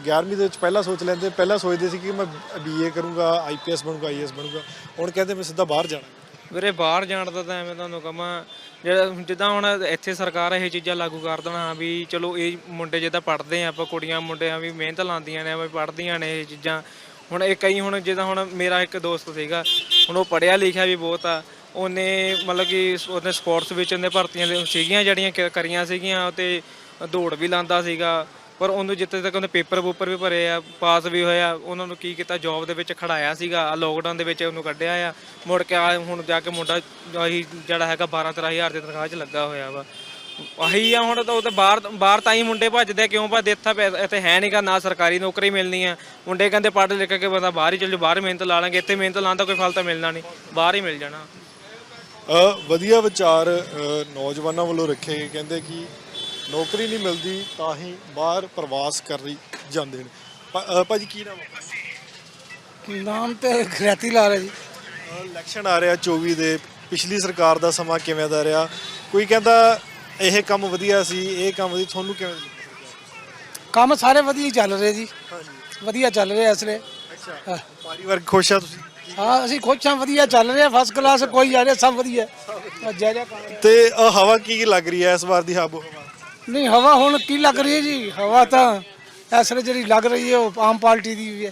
11ਵੀਂ ਦੇ ਵਿੱਚ ਪਹਿਲਾਂ ਸੋਚ ਲੈਂਦੇ ਪਹਿਲਾਂ ਸੋਚਦੇ ਸੀ ਕਿ ਮੈਂ ਬੀਏ ਕਰੂੰਗਾ ਆਈਪੀਐਸ ਬਣੂੰਗਾ ਆਈਐਸ ਬਣੂੰਗਾ। ਹੁਣ ਕਹਿੰਦੇ ਮੈਂ ਸਿੱਧਾ ਬਾਹਰ ਜਾਣਾ। ਵੀਰੇ ਬਾਹਰ ਜਾਣ ਦਾ ਤਾਂ ਐਵੇਂ ਤੁਹਾਨੂੰ ਕਹਾਂ ਜਿਹੜਾ ਜਿੱਦਾਂ ਹੁਣ ਇੱਥੇ ਸਰਕਾਰ ਇਹ ਚੀਜ਼ਾਂ ਲਾਗੂ ਕਰ ਦੇਣਾ ਹਾਂ ਵੀ ਚਲੋ ਇਹ ਮੁੰਡੇ ਜਿੱਦਾਂ ਪੜ੍ਹਦੇ ਆ ਆਪਾਂ ਕੁੜੀਆਂ ਮੁੰਡਿਆਂ ਵੀ ਮਿਹਨਤ ਲਾਉਂਦੀਆਂ ਨੇ ਵੀ ਪੜ੍ਹਦੀਆਂ ਨੇ ਇਹ ਚੀਜ਼ਾਂ। ਹੁਣ ਇਹ ਕਈ ਹੁਣ ਜਿੱਦਾਂ ਹੁਣ ਮੇਰਾ ਇੱਕ ਦੋਸਤ ਸੀਗਾ ਹੁਣ ਉਹ ਪੜ੍ਹਿਆ ਲਿਖਿਆ ਵੀ ਬਹੁਤ ਆ। ਉਹਨੇ ਮਤਲਬ ਕਿ ਉਹਨੇ ਸਪੋਰਟਸ ਵਿੱਚ ਉਹਨੇ ਭਰਤੀਆਂ ਦੇ ਸੀਗੀਆਂ ਜਿਹੜੀਆਂ ਕ- ਕਰੀਆਂ ਸੀਗੀਆਂ ਤੇ ਦੌੜ ਵੀ ਲਾਉਂਦਾ ਸੀਗਾ। ਪਰ ਉਹਨੂੰ ਜਿੱਥੇ ਤੱਕ ਉਹਨੇ ਪੇਪਰ ਪੂਪਰ ਵੀ ਭਰੇ ਆ ਪਾਸ ਵੀ ਹੋਇਆ ਉਹਨਾਂ ਨੂੰ ਕੀ ਕੀਤਾ ਜੌਬ ਦੇ ਵਿੱਚ ਖੜਾਇਆ ਸੀਗਾ। ਲੋਕਡਾਊਨ ਦੇ ਵਿੱਚ ਉਹਨੂੰ ਕੱਢਿਆ ਆ। ਮੁੜ ਕੇ ਆ ਹੁਣ ਜਾ ਕੇ ਮੁੰਡਾ ਆਹੀ ਜਿਹੜਾ ਹੈਗਾ 12 13000 ਦੀ ਤਨਖਾਹ 'ਚ ਲੱਗਾ ਹੋਇਆ ਵਾ। ਆਹੀ ਆ ਹੁਣ ਤਾਂ ਉਹ ਤਾਂ ਬਾਹਰ ਬਾਹਰ ਤਾਂ ਹੀ ਮੁੰਡੇ ਭੱਜਦੇ ਆ, ਕਿਉਂ ਭੱਜਦੇ? ਇੱਥੇ ਪੈ- ਇੱਥੇ ਹੈ ਨਹੀਂਗਾ ਨਾ ਸਰਕਾਰੀ ਨੌਕਰੀ ਮਿਲਣੀ ਆ। ਮੁੰਡੇ ਕਹਿੰਦੇ ਪੜ੍ਹ ਲਿਖ ਕੇ ਬੰਦਾ ਬਾਹਰ ਹੀ ਚੱਲ ਜਾਓ ਬਾਹਰ ਮਿਹਨਤ ਲਾ ਲਾਂਗੇ ਇੱਥੇ ਮਿਹਨਤ ਲਾਉਣ ਦਾ ਕੋਈ ਫਲ ਤਾਂ ਮਿਲਣਾ ਨਹੀਂ ਬਾਹਰ ਹੀ ਮਿਲ ਜਾਣਾ। ਵਧੀਆ ਵਿਚਾਰ ਨੌਜਵਾਨਾਂ ਵੱਲੋਂ ਰੱਖੇ ਗਏ। ਕਹਿੰਦੇ ਕਿ ਨੌਕਰੀ ਨਹੀਂ ਮਿਲਦੀ ਤਾਂ ਹੀ ਬਾਹਰ ਪ੍ਰਵਾਸ ਕਰ ਜਾਂਦੇ ਨੇ। ਭਾ- ਅ, ਭਾਜੀ ਕੀ ਨਾਮ ਹੈ ਨਾਮ ਤੇ ਖਰਾਤੀ ਲਾ ਰਿਹਾ ਜੀ। ਇਲੈਕਸ਼ਨ ਆ ਰਿਹਾ 24 ਦੇ। ਪਿਛਲੀ ਸਰਕਾਰ ਦਾ ਸਮਾਂ ਕਿਵੇਂ ਦਾ ਰਿਹਾ? ਕੋਈ ਕਹਿੰਦਾ ਇਹ ਕੰਮ ਵਧੀਆ ਸੀ ਇਹ ਕੰਮ ਵਧੀਆ ਤੁਹਾਨੂੰ ਕਿਵੇਂ? ਕੰਮ ਸਾਰੇ ਵਧੀਆ ਹੀ ਚੱਲ ਰਹੇ ਜੀ। ਵਧੀਆ ਚੱਲ ਰਿਹਾ ਇਸ ਵੇਲੇ। ਅੱਛਾ। ਪਰਿਵਾਰ ਖੁਸ਼ ਆ ਤੁਸੀਂ? ਹਾਂ ਅਸੀਂ ਖੁਸ਼ ਹਾਂ ਵਧੀਆ ਚੱਲ ਰਿਹਾ ਫਸਟ ਕਲਾਸ ਕੋਈ ਜਾ ਰਿਹਾ ਸਭ ਵਧੀਆ। ਜੈ ਜੈ ਤੇ ਅ, ਹਵਾ ਕੀ ਲੱਗ ਰਹੀ ਹੈ ਇਸ ਵਾਰ ਦੀ ਹਵਾ ਨਹੀਂ ਹਵਾ ਹੁਣ ਕੀ ਲੱਗ ਰਹੀ ਹੈ ਜੀ? ਹਵਾ ਤਾਂ ਵੇਲੇ ਜਿਹੜੀ ਲੱਗ ਰਹੀ ਹੈ ਉਹ ਆਮ ਪਾਰਟੀ ਦੀ ਵੀ ਹੈ।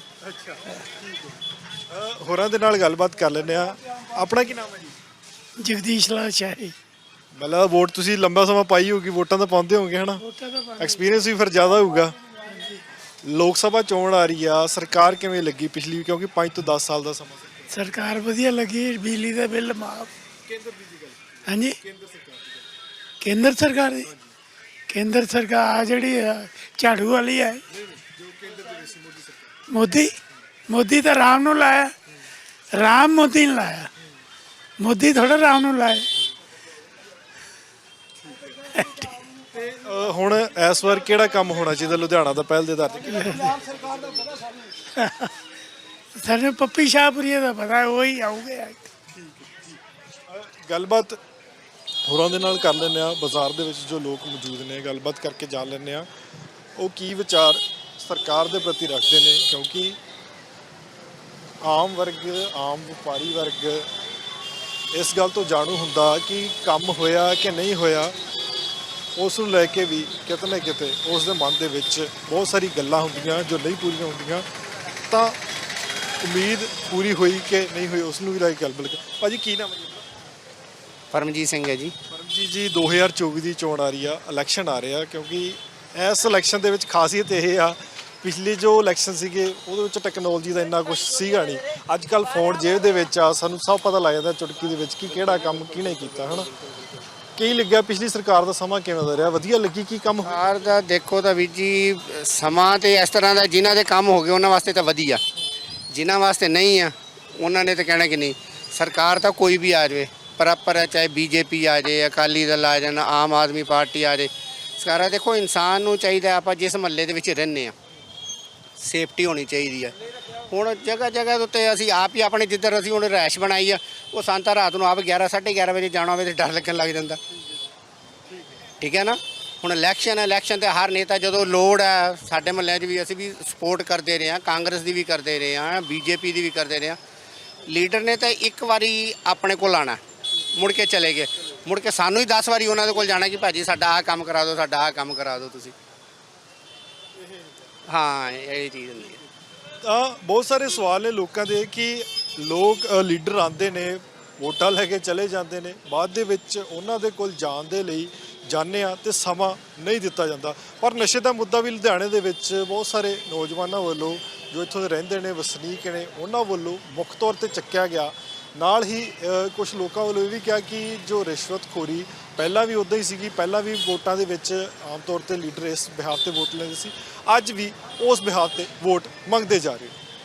ਅ, ਹੋਰਾਂ ਦੇ ਨਾਲ ਗੱਲਬਾਤ ਕਰ ਲੈਂਦੇ ਆ ਆਪਣਾ ਕੀ ਨਾਮ ਹੈ ਜੀ? ਜਗਦੀਸ਼ ਲਾਲ ਸ਼ਾਹੀ। ਮਤਲਬ ਵੋਟ ਤੁਸੀਂ ਲੰਬਾ ਸਮਾਂ ਪਾਈ ਹੋਗੀ ਵੋਟਾਂ ਤਾਂ ਪਾਉਂਦੇ ਹੋਗੇ ਹਨਾ? ਐਕਸਪੀਰੀਅੰਸ ਵੀ ਫਿਰ ਜ਼ਿਆਦਾ ਹੋਊਗਾ। ਲੋਕ ਸਭਾ ਚੋਣ ਆ ਰਹੀ ਆ ਸਰਕਾਰ ਕਿਵੇਂ ਲੱਗੀ ਪਿਛਲੀ ਕਿਉਂਕਿ 5 ਤੋਂ 10 ਸਾਲ ਦਾ ਸਮਾਂ ਸੀ। ਸਰਕਾਰ ਵਧੀਆ ਲੱਗੀ ਬਿਜਲੀ ਦਾ ਬਿੱਲ ਮਾਫ। ਹਾਂਜੀ? ਕੇਂਦਰ ਸਰਕਾਰ ਦੀ ਕੇਂਦਰ ਸਰਕਾਰ ਜਿਹੜੀ ਆ, ਝਾੜੂ ਵਾਲੀ ਹੈ ਮੋਦੀ ਮੋਦੀ? ਤਾਂ ਰਾਮ ਨੂੰ ਲਾਇਆ। ਰਾਮ ਮੋਦੀ ਨੇ ਲਾਇਆ। ਮੋਦੀ ਥੋੜਾ ਰਾਮ ਨੂੰ ਲਾਇਆ। ਅ, ਹੁਣ ਇਸ ਵਾਰ ਕਿਹੜਾ ਕੰਮ ਹੋਣਾ ਚਾਹੀਦਾ? ਲੁਧਿਆਣਾ ਦਾ ਪਹਿਲ ਦੇ ਆਧਾਰ ਤੇ ਸਾਨੂੰ। ਪੱਪੀ ਸ਼ਾਹਪੁਰੀਏ ਦਾ ਪਤਾ ਉਹੀ ਆਉਗੇ ਗੱਲਬਾਤ ਹੋਰਾਂ ਦੇ ਨਾਲ ਕਰ ਲੈਂਦੇ ਆ ਬਾਜ਼ਾਰ ਦੇ ਵਿੱਚ ਜੋ ਲੋਕ ਮੌਜੂਦ ਨੇ ਗੱਲਬਾਤ ਕਰਕੇ ਜਾਣ ਲੈਂਦੇ ਆ। ਉਹ ਕੀ ਵਿਚਾਰ ਸਰਕਾਰ ਦੇ ਪ੍ਰਤੀ ਰੱਖਦੇ ਨੇ? ਕਿਉਂਕਿ ਆਮ ਵਰਗ ਆਮ ਵਪਾਰੀ ਵਰਗ ਇਸ ਗੱਲ ਤੋਂ ਜਾਣੂ ਹੁੰਦਾ ਕਿ ਕੰਮ ਹੋਇਆ ਕਿ ਨਹੀਂ ਹੋਇਆ। ਉਸ ਨੂੰ ਲੈ ਕੇ ਵੀ ਕਿਤੇ ਨਾ ਕਿਤੇ ਉਸ ਦੇ ਮਨ ਦੇ ਵਿੱਚ ਬਹੁਤ ਸਾਰੀ ਗੱਲਾਂ ਹੁੰਦੀਆਂ ਜੋ ਨਹੀਂ ਪੂਰੀਆਂ ਹੁੰਦੀਆਂ ਤਾਂ ਉਮੀਦ ਪੂਰੀ ਹੋਈ ਕਿ ਨਹੀਂ ਹੋਈ ਉਸ ਨੂੰ ਵੀ ਲੈ ਕੇ ਗੱਲ ਬਿਲਕੁਲ ਭਾਜੀ ਕੀ ਨਾਮ ਹੈ ਜੀ? ਪਰਮਜੀਤ ਸਿੰਘ ਹੈ ਜੀ। ਪਰਮਜੀਤ ਜੀ 2024 ਦੀ ਚੋਣ ਆ ਰਹੀ ਆ ਇਲੈਕਸ਼ਨ ਆ ਰਿਹਾ ਕਿਉਂਕਿ ਇਸ ਇਲੈਕਸ਼ਨ ਦੇ ਵਿੱਚ ਖਾਸੀਅਤ ਇਹ ਆ ਪਿਛਲੇ ਜੋ ਇਲੈਕਸ਼ਨ ਸੀਗੇ ਉਹਦੇ ਵਿੱਚ ਟੈਕਨੋਲੋਜੀ ਦਾ ਇੰਨਾ ਕੁਝ ਸੀਗਾ ਨਹੀਂ। ਅੱਜ ਕੱਲ ਫੋਨ ਜੇਬ ਦੇ ਵਿੱਚ ਆ ਸਾਨੂੰ ਸਭ ਪਤਾ ਲੱਗ ਜਾਂਦਾ ਚੁਟਕੀ ਦੇ ਵਿੱਚ ਕਿ ਕਿਹੜਾ ਕੰਮ ਕਿਹਨੇ ਕੀਤਾ ਹਨਾ? ਕੀ ਲੱਗਿਆ? ਪਿਛਲੀ ਸਰਕਾਰ ਦਾ ਸਮਾਂ ਕਿਵੇਂ ਦਾ ਰਿਹਾ? ਵਧੀਆ ਲੱਗੀ ਕੀ ਕੰਮ ਹੋਇਆ? ਸਰਕਾਰ ਦਾ ਦੇਖੋ ਤਾਂ ਵੀਰ ਜੀ, ਸਮਾਂ ਤੇ ਇਸ ਤਰ੍ਹਾਂ ਦਾ ਜਿਨ੍ਹਾਂ ਦੇ ਕੰਮ ਹੋ ਗਏ, ਉਹਨਾਂ ਵਾਸਤੇ ਤਾਂ ਵਧੀਆ। ਜਿਨ੍ਹਾਂ ਵਾਸਤੇ ਨਹੀਂ ਆ, ਉਹਨਾਂ ਨੇ ਤਾਂ ਕਹਿਣਾ ਕਿ ਨਹੀਂ। ਸਰਕਾਰ ਤਾਂ ਕੋਈ ਵੀ ਆ ਜਾਵੇ ਪ੍ਰੋਪਰ ਹੈ, ਚਾਹੇ ਬੀਜੇਪੀ ਆ ਜਾਏ, ਅਕਾਲੀ ਦਲ ਆ ਜਾਣ, ਆਮ ਆਦਮੀ ਪਾਰਟੀ ਆ ਜਾਏ। ਸਰਕਾਰਾਂ ਦੇਖੋ, ਇਨਸਾਨ ਨੂੰ ਚਾਹੀਦਾ ਆਪਾਂ ਜਿਸ ਮਹੱਲੇ ਦੇ ਵਿੱਚ ਰਹਿੰਦੇ ਆ ਸੇਫਟੀ ਹੋਣੀ ਚਾਹੀਦੀ ਆ ਹੁਣ ਜਗ੍ਹਾ ਜਗ੍ਹਾ ਦੇ ਉੱਤੇ ਅਸੀਂ ਆਪ ਹੀ ਆਪਣੇ ਜਿੱਧਰ ਅਸੀਂ ਹੁਣ ਰੈਸ਼ ਬਣਾਈ ਆ, ਉਹ ਸੰਤਾ ਰਾਤ ਨੂੰ ਆਪ 11 11:30 ਵਜੇ ਜਾਣਾ ਹੋਵੇ ਤੇ ਡਰ ਲੱਗਣ ਲੱਗ ਜਾਂਦਾ। ਠੀਕ ਹੈ ਨਾ? ਹੁਣ ਇਲੈਕਸ਼ਨ ਹੈ ਇਲੈਕਸ਼ਨ ਤੇ ਹਰ ਨੇਤਾ ਜਦੋਂ ਲੋੜ ਹੈ, ਸਾਡੇ ਮਹੱਲਿਆਂ 'ਚ ਵੀ ਅਸੀਂ ਵੀ ਸਪੋਰਟ ਕਰਦੇ ਰਹੇ ਹਾਂ, ਕਾਂਗਰਸ ਦੀ ਵੀ ਕਰਦੇ ਰਹੇ ਹਾਂ, ਬੀਜੇਪੀ ਦੀ ਵੀ ਕਰਦੇ ਰਹੇ ਹਾਂ। ਲੀਡਰ ਨੇ ਤਾਂ ਇੱਕ ਵਾਰੀ ਆਪਣੇ ਕੋਲ ਆਣਾ ਮੁੜ ਕੇ ਚਲੇ ਗਏ। ਮੁੜ ਕੇ ਸਾਨੂੰ ਹੀ 10 ਵਾਰੀ ਉਹਨਾਂ ਦੇ ਕੋਲ ਜਾਣਾ ਕਿ ਭਾਜੀ ਸਾਡਾ ਆਹ ਕੰਮ ਕਰਾ ਦਿਓ, ਸਾਡਾ ਆਹ ਕੰਮ ਕਰਾ ਦਿਓ ਤੁਸੀਂ। ਹਾਂ, ਇਹ ਚੀਜ਼ ਹੁੰਦੀ ਹੈ। ਤਾਂ ਬਹੁਤ ਸਾਰੇ ਸਵਾਲ ਨੇ ਲੋਕਾਂ ਦੇ ਕਿ ਲੋਕ ਲੀਡਰ ਆਉਂਦੇ ਨੇ, ਵੋਟਾਂ ਲੈ ਕੇ ਚਲੇ ਜਾਂਦੇ ਨੇ, ਬਾਅਦ ਦੇ ਵਿੱਚ ਉਹਨਾਂ ਦੇ ਕੋਲ ਜਾਣ ਦੇ ਲਈ ਜਾਂਦੇ ਆ ਤੇ ਸਮਾਂ ਨਹੀਂ ਦਿੱਤਾ ਜਾਂਦਾ। ਪਰ ਨਸ਼ੇ ਦਾ ਮੁੱਦਾ ਵੀ ਲੁਧਿਆਣੇ ਦੇ ਵਿੱਚ ਬਹੁਤ ਸਾਰੇ ਨੌਜਵਾਨਾਂ ਵੱਲੋਂ ਜੋ ਇੱਥੋਂ ਦੇ ਰਹਿੰਦੇ ਨੇ, ਵਸਨੀਕ ਨੇ, ਉਹਨਾਂ ਵੱਲੋਂ ਮੁੱਖ ਤੌਰ ਤੇ ਚੱਕਿਆ ਗਿਆ ਨਾਲ ਹੀ ਕੁਝ ਲੋਕਾਂ ਵੱਲੋਂ ਇਹ ਵੀ ਕਿਹਾ ਕਿ ਜੋ ਰਿਸ਼ਵਤਖੋਰੀ ਪਹਿਲਾਂ ਵੀ ਉਦਾਂ ਹੀ ਸੀਗੀ, ਪਹਿਲਾਂ ਵੀ ਵੋਟਾਂ ਦੇ ਵਿੱਚ ਆਮ ਤੌਰ ਤੇ ਲੀਡਰ ਇਸ ਬਿਹਾਫ ਤੇ ਵੋਟ ਲੈਂਦੇ ਸੀ, ਅੱਜ ਵੀ ਉਸ ਬਿਹਾਫ ਤੇ ਵੋਟ ਮੰਗਦੇ ਜਾ ਰਹੇ